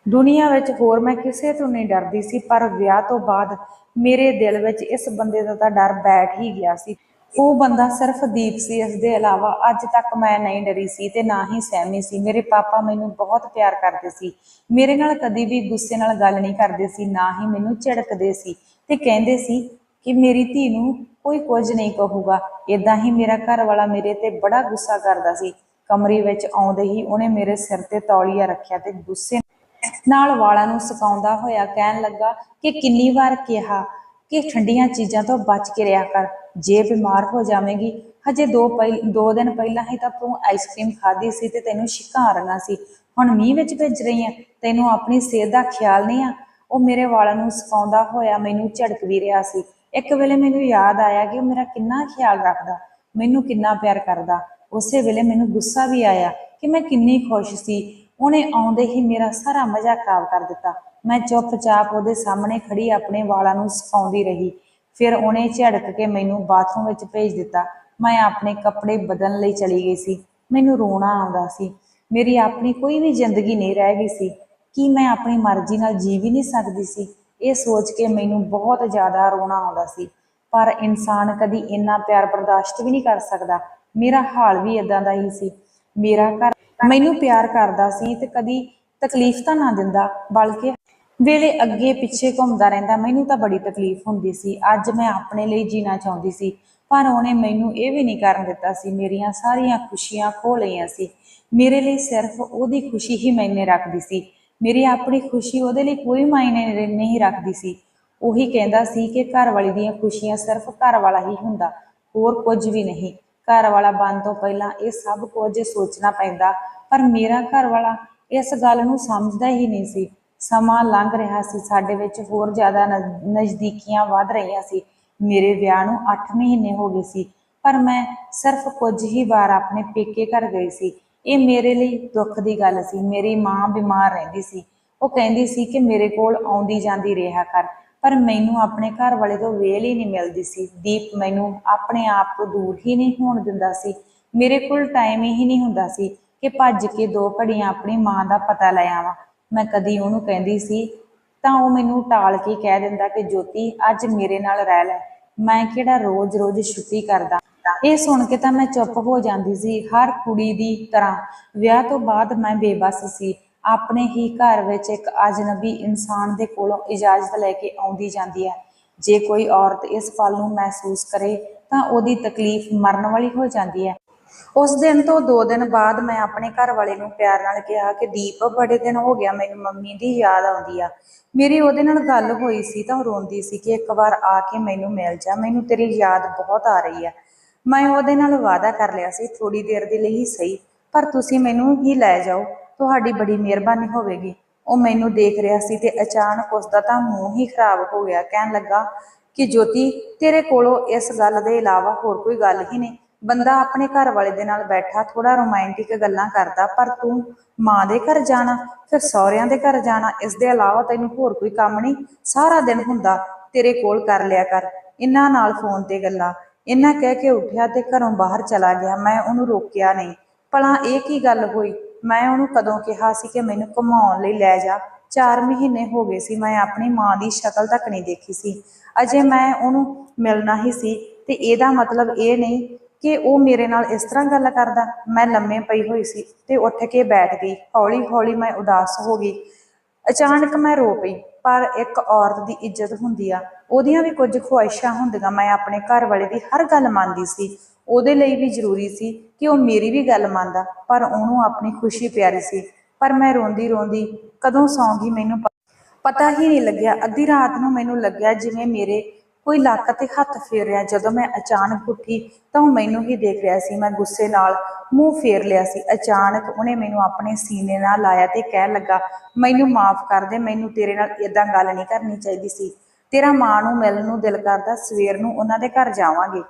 ਦੁਨੀਆ ਵਿੱਚ ਹੋਰ ਮੈਂ ਕਿਸੇ ਤੋਂ ਨਹੀਂ ਡਰਦੀ ਸੀ, ਪਰ ਵਿਆਹ ਤੋਂ ਬਾਅਦ ਮੇਰੇ ਦਿਲ ਵਿੱਚ ਇਸ ਬੰਦੇ ਦਾ ਤਾਂ ਡਰ ਬੈਠ ਹੀ ਗਿਆ ਸੀ। ਉਹ ਬੰਦਾ ਸਿਰਫ ਦੀਪ ਸੀ। ਇਸ ਦੇ ਇਲਾਵਾ ਅੱਜ ਤੱਕ ਮੈਂ ਨਹੀਂ ਡਰੀ ਸੀ ਤੇ ਨਾ ਹੀ ਸਹਿਮੀ ਸੀ। ਮੇਰੇ ਪਾਪਾ ਮੈਨੂੰ ਬਹੁਤ ਪਿਆਰ ਕਰਦੇ ਸੀ। ਮੇਰੇ ਨਾਲ ਕਦੀ ਵੀ ਗੁੱਸੇ ਨਾਲ ਗੱਲ ਨਹੀਂ ਕਰਦੇ ਸੀ, ਨਾ ਹੀ ਮੈਨੂੰ ਝਿੜਕਦੇ ਸੀ ਤੇ ਕਹਿੰਦੇ ਸੀ ਕਿ ਮੇਰੀ ਧੀ ਨੂੰ ਕੋਈ ਕੁਝ ਨਹੀਂ ਕਹੂਗਾ। ਇਦਾਂ ਹੀ ਮੇਰਾ ਘਰ ਵਾਲਾ ਮੇਰੇ ਤੇ ਬੜਾ ਗੁੱਸਾ ਕਰਦਾ ਸੀ। ਕਮਰੇ ਵਿੱਚ ਆਉਂਦੇ ਹੀ ਉਹਨੇ ਮੇਰੇ ਸਿਰ ਤੇ ਤੌਲੀਆ ਰੱਖਿਆ ਤੇ ਗੁੱਸੇ ਨਾਲ ਵਾਲਾਂ ਨੂੰ ਸੁਕਾਉਂਦਾ ਹੋਇਆ ਕਹਿਣ ਲੱਗਾ ਕਿ ਕਿੰਨੀ ਵਾਰ ਕਿਹਾ ਕਿ ਠੰਡੀਆਂ ਚੀਜ਼ਾਂ ਤੋਂ ਬਚ ਕੇ ਰਿਹਾ ਕਰ। ਜੇ ਬਿਮਾਰ ਹੋ ਜਾਵੇਂਗੀ, ਹਜੇ ਦੋ ਪਹਿਲ ਦੋ ਦਿਨ ਪਹਿਲਾਂ ਹੀ ਤਾਂ ਤੂੰ ਆਈਸਕ੍ਰੀਮ ਖਾਧੀ ਸੀ ਤੇ ਤੈਨੂੰ ਛਿੱਕਾਂ ਆ ਸੀ। ਹੁਣ ਮੀਂਹ ਵਿੱਚ ਭਿੱਜ ਰਹੀ ਹੈ ਤੈਨੂੰ ਆਪਣੀ ਸਿਹਤ ਦਾ ਖਿਆਲ ਨਹੀਂ ਆ? ਉਹ ਮੇਰੇ ਵਾਲਾਂ ਨੂੰ ਸੁਕਾਉਂਦਾ ਹੋਇਆ ਮੈਨੂੰ ਝੜਕ ਵੀ ਰਿਹਾ ਸੀ। ਇੱਕ ਵੇਲੇ ਮੈਨੂੰ ਯਾਦ ਆਇਆ ਕਿ ਉਹ ਮੇਰਾ ਕਿੰਨਾ ਖਿਆਲ ਰੱਖਦਾ, ਮੈਨੂੰ ਕਿੰਨਾ ਪਿਆਰ ਕਰਦਾ। ਉਸੇ ਵੇਲੇ ਮੈਨੂੰ ਗੁੱਸਾ ਵੀ ਆਇਆ ਕਿ ਮੈਂ ਕਿੰਨੀ ਖੁਸ਼ ਸੀ। ਉਹਨੇ ਆਉਂਦੇ ਹੀ ਮੇਰਾ ਸਾਰਾ ਮਜ਼ਾ ਖਰਾਬ ਕਰ ਦਿੱਤਾ। ਮੈਂ ਚੁੱਪਚਾਪ ਉਹਦੇ ਸਾਹਮਣੇ ਖੜੀ ਆਪਣੇ ਵਾਲਾਂ ਨੂੰ ਸੁਕਾਉਂਦੀ ਰਹੀ। ਫਿਰ ਉਹਨੇ ਝੜਕ ਕੇ ਮੈਨੂੰ ਬਾਥਰੂਮ ਵਿੱਚ ਭੇਜ ਦਿੱਤਾ। ਮੈਂ ਆਪਣੇ ਕੱਪੜੇ ਬਦਲਣ ਲਈ ਚਲੀ ਗਈ ਸੀ। ਮੈਨੂੰ ਰੋਣਾ ਆਉਂਦਾ ਸੀ। ਮੇਰੀ ਆਪਣੀ ਕੋਈ ਵੀ ਜ਼ਿੰਦਗੀ ਨਹੀਂ ਰਹਿ ਗਈ ਸੀ। ਕੀ ਮੈਂ ਆਪਣੀ ਮਰਜ਼ੀ ਨਾਲ ਜੀ ਵੀ ਨਹੀਂ ਸਕਦੀ ਸੀ? ਇਹ ਸੋਚ ਕੇ ਮੈਨੂੰ ਬਹੁਤ ਜ਼ਿਆਦਾ ਰੋਣਾ ਆਉਂਦਾ ਸੀ। ਪਰ ਇਨਸਾਨ ਕਦੀ ਇੰਨਾ ਪਿਆਰ ਬਰਦਾਸ਼ਤ ਵੀ ਨਹੀਂ ਕਰ ਸਕਦਾ। ਮੇਰਾ ਹਾਲ ਵੀ ਇਦਾਂ ਦਾ ਹੀ ਸੀ। ਮੇਰਾ ਘਰ ਮੈਨੂੰ ਪਿਆਰ ਕਰਦਾ ਸੀ ਤੇ ਕਦੀ ਤਕਲੀਫ ਤਾਂ ਨਾ ਦਿੰਦਾ, ਬਲਕਿ ਵੇਲੇ ਅੱਗੇ ਪਿੱਛੇ ਘੁੰਮਦਾ ਰਹਿੰਦਾ, ਮੈਨੂੰ ਤਾਂ ਬੜੀ ਤਕਲੀਫ ਹੁੰਦੀ ਸੀ। ਅੱਜ ਮੈਂ ਆਪਣੇ ਲਈ ਜੀਣਾ ਚਾਹੁੰਦੀ ਸੀ, ਪਰ ਉਹਨੇ ਮੈਨੂੰ ਇਹ ਵੀ ਨਹੀਂ ਕਰਨ ਦਿੱਤਾ ਸੀ। ਮੇਰੀਆਂ ਸਾਰੀਆਂ ਖੁਸ਼ੀਆਂ ਖੋ ਲਈਆਂ ਸੀ। ਮੇਰੇ ਲਈ ਸਿਰਫ ਉਹਦੀ ਖੁਸ਼ੀ ਹੀ ਮੈਨੇ ਰੱਖਦੀ ਸੀ। ਮੇਰੀ ਆਪਣੀ ਖੁਸ਼ੀ ਉਹਦੇ ਲਈ ਕੋਈ ਮਾਇਨੇ ਨਹੀਂ- ਰੱਖਦੀ ਸੀ। ਉਹੀ ਕਹਿੰਦਾ ਸੀ ਕਿ ਘਰ ਵਾਲੀ ਦੀਆਂ ਖੁਸ਼ੀਆਂ ਸਿਰਫ ਘਰ ਵਾਲਾ ਹੀ ਹੁੰਦਾ, ਹੋਰ ਕੁਝ ਵੀ ਨਹੀਂ। ਘਰ ਵਾਲਾ ਬਣ ਤੋਂ ਪਹਿਲਾਂ ਇਹ ਸਭ ਕੁਝ ਸੋਚਣਾ ਪੈਂਦਾ, ਪਰ ਮੇਰਾ ਘਰ ਵਾਲਾ ਇਸ ਗੱਲ ਨੂੰ ਸਮਝਦਾ ਹੀ ਨਹੀਂ ਸੀ। ਸਮਾਂ ਲੰਘ ਰਿਹਾ ਸੀ, ਸਾਡੇ ਵਿੱਚ ਹੋਰ ਜ਼ਿਆਦਾ ਨਜ਼- ਨਜ਼ਦੀਕੀਆਂ ਵੱਧ ਰਹੀਆਂ ਸੀ। ਮੇਰੇ ਵਿਆਹ ਨੂੰ 8 ਮਹੀਨੇ ਹੋ ਗਏ ਸੀ, ਪਰ ਮੈਂ ਸਿਰਫ ਕੁਝ ਹੀ ਵਾਰ ਆਪਣੇ ਪੇਕੇ ਘਰ ਗਈ ਸੀ। ਇਹ ਮੇਰੇ ਲਈ ਦੁੱਖ ਦੀ ਗੱਲ ਸੀ। ਮੇਰੀ ਮਾਂ ਬਿਮਾਰ ਰਹਿੰਦੀ ਸੀ। ਉਹ ਕਹਿੰਦੀ ਸੀ ਕਿ ਮੇਰੇ ਕੋਲ ਆਉਂਦੀ ਜਾਂਦੀ ਰਿਹਾ ਕਰ, ਪਰ ਮੈਨੂੰ ਆਪਣੇ ਘਰ ਵਾਲੇ ਤੋਂ ਵੇਲ ਹੀ ਨਹੀਂ ਮਿਲਦੀ ਸੀ। ਦੀਪ ਮੈਨੂੰ ਆਪਣੇ ਆਪ ਤੋਂ ਦੂਰ ਹੀ ਨਹੀਂ ਹੋਣ ਦਿੰਦਾ ਸੀ। ਮੇਰੇ ਕੋਲ ਟਾਈਮ ਹੀ ਨਹੀਂ ਹੁੰਦਾ ਸੀ ਕਿ ਭੱਜ ਕੇ ਦੋ ਘੜੀਆਂ ਆਪਣੀ ਮਾਂ ਦਾ ਪਤਾ ਲੈ ਆਵਾਂ। ਮੈਂ ਕਦੀ ਉਹਨੂੰ ਕਹਿੰਦੀ ਸੀ, ਤਾਂ ਉਹ ਮੈਨੂੰ ਟਾਲ ਕੇ ਕਹਿ ਦਿੰਦਾ ਕਿ ਜੋਤੀ, ਅੱਜ ਮੇਰੇ ਨਾਲ ਰਹਿ ਲੈ। ਮੈਂ ਕਿਹੜਾ ਰੋਜ਼-ਰੋਜ਼ ਛੁੱਟੀ ਕਰਦਾ। ਇਹ ਸੁਣ ਕੇ ਤਾਂ ਮੈਂ ਚੁੱਪ ਹੋ ਜਾਂਦੀ ਸੀ। ਹਰ ਕੁੜੀ ਦੀ ਤਰ੍ਹਾਂ ਵਿਆਹ ਤੋਂ ਬਾਅਦ ਮੈਂ ਬੇਬਸ ਸੀ। ਆਪਣੇ ਹੀ ਘਰ ਵਿੱਚ ਇੱਕ ਅਜਨਬੀ ਇਨਸਾਨ ਦੇ ਕੋਲੋਂ ਇਜਾਜ਼ਤ ਲੈ ਕੇ ਆਉਂਦੀ ਜਾਂਦੀ ਹੈ। ਜੇ ਕੋਈ ਔਰਤ ਇਸ ਪਲ ਨੂੰ ਮਹਿਸੂਸ ਕਰੇ, ਤਾਂ ਉਹਦੀ ਤਕਲੀਫ ਮਰਨ ਵਾਲੀ ਹੋ ਜਾਂਦੀ ਹੈ। ਉਸ ਦਿਨ ਤੋਂ 2 ਦਿਨ ਬਾਅਦ ਮੈਂ ਆਪਣੇ ਘਰ ਵਾਲੇ ਨੂੰ ਪਿਆਰ ਨਾਲ ਕਿਹਾ ਕਿ, ਦੀਪ, ਬੜੇ ਦਿਨ ਹੋ ਗਿਆ ਮੈਨੂੰ ਮੰਮੀ ਦੀ ਯਾਦ ਆਉਂਦੀ ਆ। ਮੇਰੀ ਉਹਦੇ ਨਾਲ ਗੱਲ ਹੋਈ ਸੀ ਤਾਂ ਉਹ ਰੋਂਦੀ ਸੀ ਕਿ ਇੱਕ ਵਾਰ ਆ ਕੇ ਮੈਨੂੰ ਮਿਲ ਜਾ। ਮੈਨੂੰ ਤੇਰੀ ਯਾਦ ਬਹੁਤ ਆ ਰਹੀ ਆ। ਮੈਂ ਉਹਦੇ ਨਾਲ ਵਾਅਦਾ ਕਰ ਲਿਆ ਸੀ ਥੋੜੀ ਦੇਰ ਦੇ ਲਈ ਹੀ ਸਹੀ, ਪਰ ਤੁਸੀਂ ਮੈਨੂੰ ਹੀ ਲੈ ਜਾਓ, ਤੁਹਾਡੀ ਬੜੀ ਮਿਹਰਬਾਨੀ ਹੋਵੇਗੀ। ਉਹ ਮੈਨੂੰ ਦੇਖ ਰਿਹਾ ਸੀ ਤੇ ਅਚਾਨਕ ਉਸ ਦਾ ਤਾਂ ਮੂੰਹ ਹੀ ਖਰਾਬ ਹੋ ਗਿਆ, ਕਹਿਣ ਲੱਗਾ ਕਿ ਜੋਤੀ, ਤੇਰੇ ਕੋਲੋਂ ਇਸ ਗੱਲ ਦੇ ਇਲਾਵਾ ਹੋਰ ਕੋਈ ਗੱਲ ਹੀ ਨਹੀਂ। ਬੰਦਾ ਆਪਣੇ ਘਰ ਵਾਲੇ ਦੇ ਨਾਲ ਬੈਠਾ ਥੋੜਾ ਰੋਮਾਂਟਿਕ ਗੱਲਾਂ ਕਰਦਾ, ਪਰ ਤੂੰ ਮਾਂ ਦੇ ਘਰ ਜਾਣਾ, ਫਿਰ ਸਹੁਰਿਆਂ ਦੇ ਘਰ ਜਾਣਾ, ਇਸ ਦੇ ਇਲਾਵਾ ਤੈਨੂੰ ਹੋਰ ਕੋਈ ਕੰਮ ਨਹੀਂ। ਸਾਰਾ ਦਿਨ ਹੁੰਦਾ ਤੇਰੇ ਕੋਲ ਕਰ ਲਿਆ ਕਰ ਇਹਨਾਂ ਨਾਲ ਫੋਨ ਤੇ ਗੱਲਾਂ। ਇਹਨਾਂ ਕਹਿ ਕੇ ਉੱਠਿਆ ਤੇ ਘਰੋਂ ਬਾਹਰ ਚਲਾ ਗਿਆ। ਮੈਂ ਉਹਨੂੰ ਰੋਕਿਆ ਨਹੀਂ। ਭਲਾ ਇਹ ਕੀ ਗੱਲ ਹੋਈ? ਮੈਂ ਉਹਨੂੰ ਕਦੋਂ ਕਿਹਾ ਸੀ ਕਿ ਮੈਨੂੰ ਘੁਮਾਉਣ ਲਈ ਲੈ ਜਾ? 4 ਮਹੀਨੇ ਹੋ ਗਏ ਸੀ, ਮੈਂ ਆਪਣੀ ਮਾਂ ਦੀ ਸ਼ਕਲ ਤੱਕ ਨਹੀਂ ਦੇਖੀ ਸੀ। ਅਜੇ ਮੈਂ ਉਹਨੂੰ ਮਿਲਣਾ ਹੀ ਸੀ ਤੇ ਇਹਦਾ ਮਤਲਬ ਇਹ ਨਹੀਂ ਕਿ ਉਹ ਮੇਰੇ ਨਾਲ ਇਸ ਤਰ੍ਹਾਂ ਗੱਲ ਕਰਦਾ। ਮੈਂ ਲੰਮੇ ਪਈ ਹੋਈ ਸੀ ਤੇ ਉੱਠ ਕੇ ਬੈਠ ਗਈ। ਹੌਲੀ ਹੌਲੀ ਮੈਂ ਉਦਾਸ ਹੋ ਗਈ। ਅਚਾਨਕ ਮੈਂ ਰੋ ਪਈ। ਪਰ ਇੱਕ ਔਰਤ ਦੀ ਇੱਜ਼ਤ ਹੁੰਦੀ ਆ, ਉਹਦੀਆਂ ਵੀ ਕੁਝ ਖੁਆਇਸ਼ਾਂ ਹੁੰਦੀਆਂ। ਮੈਂ ਆਪਣੇ ਘਰ ਵਾਲੇ ਦੀ ਹਰ ਗੱਲ ਮੰਨਦੀ ਸੀ। ਉਹਦੇ ਲਈ ਵੀ ਜ਼ਰੂਰੀ ਸੀ ਕਿ ਉਹ ਮੇਰੀ ਵੀ ਗੱਲ ਮੰਨਦਾ, ਪਰ ਉਹਨੂੰ ਆਪਣੀ ਖੁਸ਼ੀ ਪਿਆਰੀ ਸੀ। ਪਰ ਮੈਂ ਰੋਂਦੀ ਰੋਂਦੀ ਕਦੋਂ ਸੌਂ ਗਈ ਮੈਨੂੰ ਪਤਾ ਹੀ ਨਹੀਂ ਲੱਗਿਆ। ਅੱਧੀ ਰਾਤ ਨੂੰ ਮੈਨੂੰ ਲੱਗਿਆ ਜਿਵੇਂ ਮੇਰੇ ਕੋਈ ਲੱਕ ਤੇ ਹੱਥ ਫੇਰ ਰਿਹਾ ਜਦੋਂ ਮੈਂ ਅਚਾਨਕ ਉੱਠੀ ਤਾਂ ਉਹ ਮੈਨੂੰ ਹੀ ਦੇਖ ਰਿਹਾ ਸੀ। ਮੈਂ ਗੁੱਸੇ ਨਾਲ ਮੂੰਹ ਫੇਰ ਲਿਆ ਸੀ। ਅਚਾਨਕ ਉਹਨੇ ਮੈਨੂੰ ਆਪਣੇ ਸੀਨੇ ਨਾਲ ਲਾਇਆ ਤੇ ਕਹਿਣ ਲੱਗਾ, ਮੈਨੂੰ ਮਾਫ ਕਰ ਦੇ, ਮੈਨੂੰ ਤੇਰੇ ਨਾਲ ਇਦਾਂ ਗੱਲ ਨਹੀਂ ਕਰਨੀ ਚਾਹੀਦੀ ਸੀ। ਤੇਰਾ ਮਾਂ ਨੂੰ ਮਿਲਣ ਨੂੰ, ਦਿਲ ਕਰਦਾ, ਸਵੇਰ ਨੂੰ ਉਹਨਾਂ ਦੇ ਘਰ ਜਾਵਾਂਗੇ।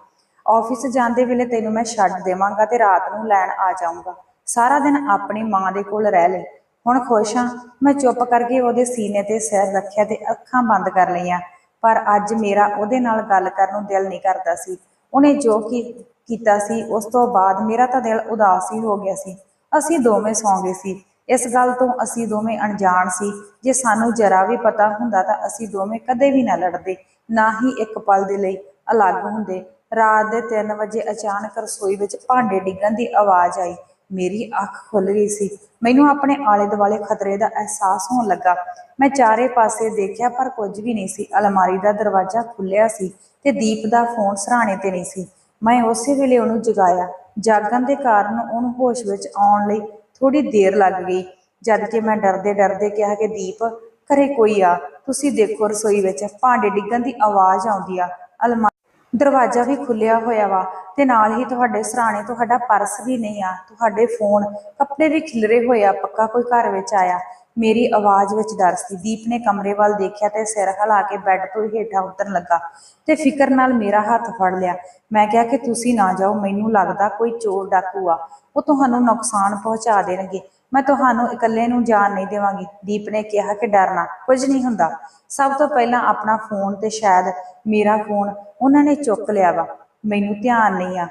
ਆਫਿਸ ਜਾਂਦੇ ਵੇਲੇ ਤੈਨੂੰ ਮੈਂ ਛੱਡ ਦੇਵਾਂਗਾ ਤੇ ਰਾਤ ਨੂੰ ਲੈਣ ਆ ਜਾਊਂਗਾ। ਸਾਰਾ ਦਿਨ ਆਪਣੀ ਮਾਂ ਦੇ ਕੋਲ ਰਹਿ ਲੈ। ਹੁਣ ਖੁਸ਼ ਹਾਂ, ਮੈਂ ਚੁੱਪ ਕਰਕੇ ਉਹਦੇ ਸੀਨੇ ਤੇ ਸਿਰ ਰੱਖਿਆ ਤੇ ਅੱਖਾਂ ਬੰਦ ਕਰ ਲਈਆਂ। ਪਰ ਅੱਜ ਮੇਰਾ ਉਹਦੇ ਨਾਲ ਗੱਲ ਕਰਨ ਨੂੰ ਦਿਲ ਨਹੀਂ ਕਰਦਾ ਸੀ। ਉਹਨੇ ਜੋ ਕੀ ਕੀਤਾ ਸੀ, ਉਸ ਤੋਂ ਬਾਅਦ ਮੇਰਾ ਤਾਂ ਦਿਲ ਉਦਾਸ ਹੀ ਹੋ ਗਿਆ ਸੀ। ਅਸੀਂ ਦੋਵੇਂ ਸੌਂ ਗਏ ਸੀ। ਇਸ ਗੱਲ ਤੋਂ ਅਸੀਂ ਦੋਵੇਂ ਅਣਜਾਣ ਸੀ। ਜੇ ਸਾਨੂੰ ਜਰਾ ਵੀ ਪਤਾ ਹੁੰਦਾ ਤਾਂ ਅਸੀਂ ਦੋਵੇਂ ਕਦੇ ਵੀ ਨਾ ਲੜਦੇ, ਨਾ ਹੀ ਇੱਕ ਪਲ ਦੇ ਲਈ ਅਲੱਗ ਹੁੰਦੇ। ਰਾਤ ਦੇ 3 ਵਜੇ ਅਚਾਨਕ ਰਸੋਈ ਵਿੱਚ ਭਾਂਡੇ ਡਿੱਗਣ ਦੀ ਆਵਾਜ਼ ਆਈ। ਮੇਰੀ ਅੱਖ ਖੁੱਲ ਗਈ ਸੀ। ਮੈਨੂੰ ਆਪਣੇ ਆਲੇ ਦੁਆਲੇ ਖਤਰੇ ਦਾ ਅਹਿਸਾਸ ਹੋਣ ਲੱਗਾ। ਮੈਂ ਚਾਰੇ ਪਾਸੇ ਦੇਖਿਆ ਪਰ ਕੁਝ ਵੀ ਨਹੀਂ ਸੀ। ਅਲਮਾਰੀ ਦਾ ਦਰਵਾਜ਼ਾ ਖੁੱਲਿਆ ਸੀ ਤੇ ਦੀਪ ਦਾ ਫੋਨ ਸਰਾਣੇ ਤੇ ਨਹੀਂ ਸੀ। ਮੈਂ ਉਸੇ ਵੇਲੇ ਉਹਨੂੰ ਜਗਾਇਆ। ਜਾਗਣ ਦੇ ਕਾਰਨ ਉਹਨੂੰ ਹੋਸ਼ ਵਿੱਚ ਆਉਣ ਲਈ ਥੋੜੀ ਦੇਰ ਲੱਗ ਗਈ। ਜਦ ਕਿ ਮੈਂ ਡਰਦੇ ਡਰਦੇ ਕਿਹਾ ਕਿ ਦੀਪ, ਘਰੇ ਕੋਈ ਆ। ਤੁਸੀਂ ਦੇਖੋ ਰਸੋਈ ਵਿੱਚ ਭਾਂਡੇ ਡਿੱਗਣ ਦੀ ਆਵਾਜ਼ ਆਉਂਦੀ ਆ। ਅਲਮਾਰੀ ਦਰਵਾਜ਼ਾ ਵੀ ਖੁੱਲਿਆ ਹੋਇਆ ਵਾ ਤੇ ਨਾਲ ਹੀ ਤੁਹਾਡੇ ਸਰਾਣੇ, ਤੁਹਾਡਾ ਪਰਸ ਵੀ ਨਹੀਂ ਆ, ਤੁਹਾਡੇ ਫੋਨ ਕੱਪੜੇ ਵੀ ਖਿਲਰੇ ਹੋਏ ਆ, ਪੱਕਾ ਕੋਈ ਘਰ ਵਿੱਚ ਆਇਆ। ਮੇਰੀ ਆਵਾਜ਼ ਵਿੱਚ ਡਰ ਸੀ। ਦੀਪ ਨੇ ਕਮਰੇ ਵੱਲ ਦੇਖਿਆ ਤੇ ਸਿਰ ਹਿਲਾ ਕੇ ਬੈੱਡ ਤੋਂ ਹੇਠਾਂ ਉਤਰਨ ਲੱਗਾ ਤੇ ਫਿਕਰ ਨਾਲ ਮੇਰਾ ਹੱਥ ਫੜ ਲਿਆ। ਮੈਂ ਕਿਹਾ ਕਿ ਤੁਸੀਂ ਨਾ ਜਾਓ, ਮੈਨੂੰ ਲੱਗਦਾ ਕੋਈ ਚੋਰ ਡਾਕੂ ਆ। ਉਹ ਤੁਹਾਨੂੰ ਨੁਕਸਾਨ ਪਹੁੰਚਾ ਦੇਣਗੇ। ਮੈਂ ਤੁਹਾਨੂੰ ਇਕੱਲੇ ਨੂੰ ਜਾਣ ਨਹੀਂ ਦੇਵਾਂਗੀ। ਦੀਪ ਨੇ ਕਿਹਾ ਕਿ ਡਰਨਾ ਕੁਝ ਨਹੀਂ ਹੁੰਦਾ। ਸਭ ਤੋਂ ਪਹਿਲਾਂ ਆਪਣਾ ਫੋਨ ਤੇ ਸ਼ਾਇਦ ਮੇਰਾ ਫੋਨ ਉਹਨਾਂ ਨੇ ਚੁੱਕ ਲਿਆ ਵਾ। ਮੈਨੂੰ ਧਿਆਨ ਨਹੀਂ ਆ।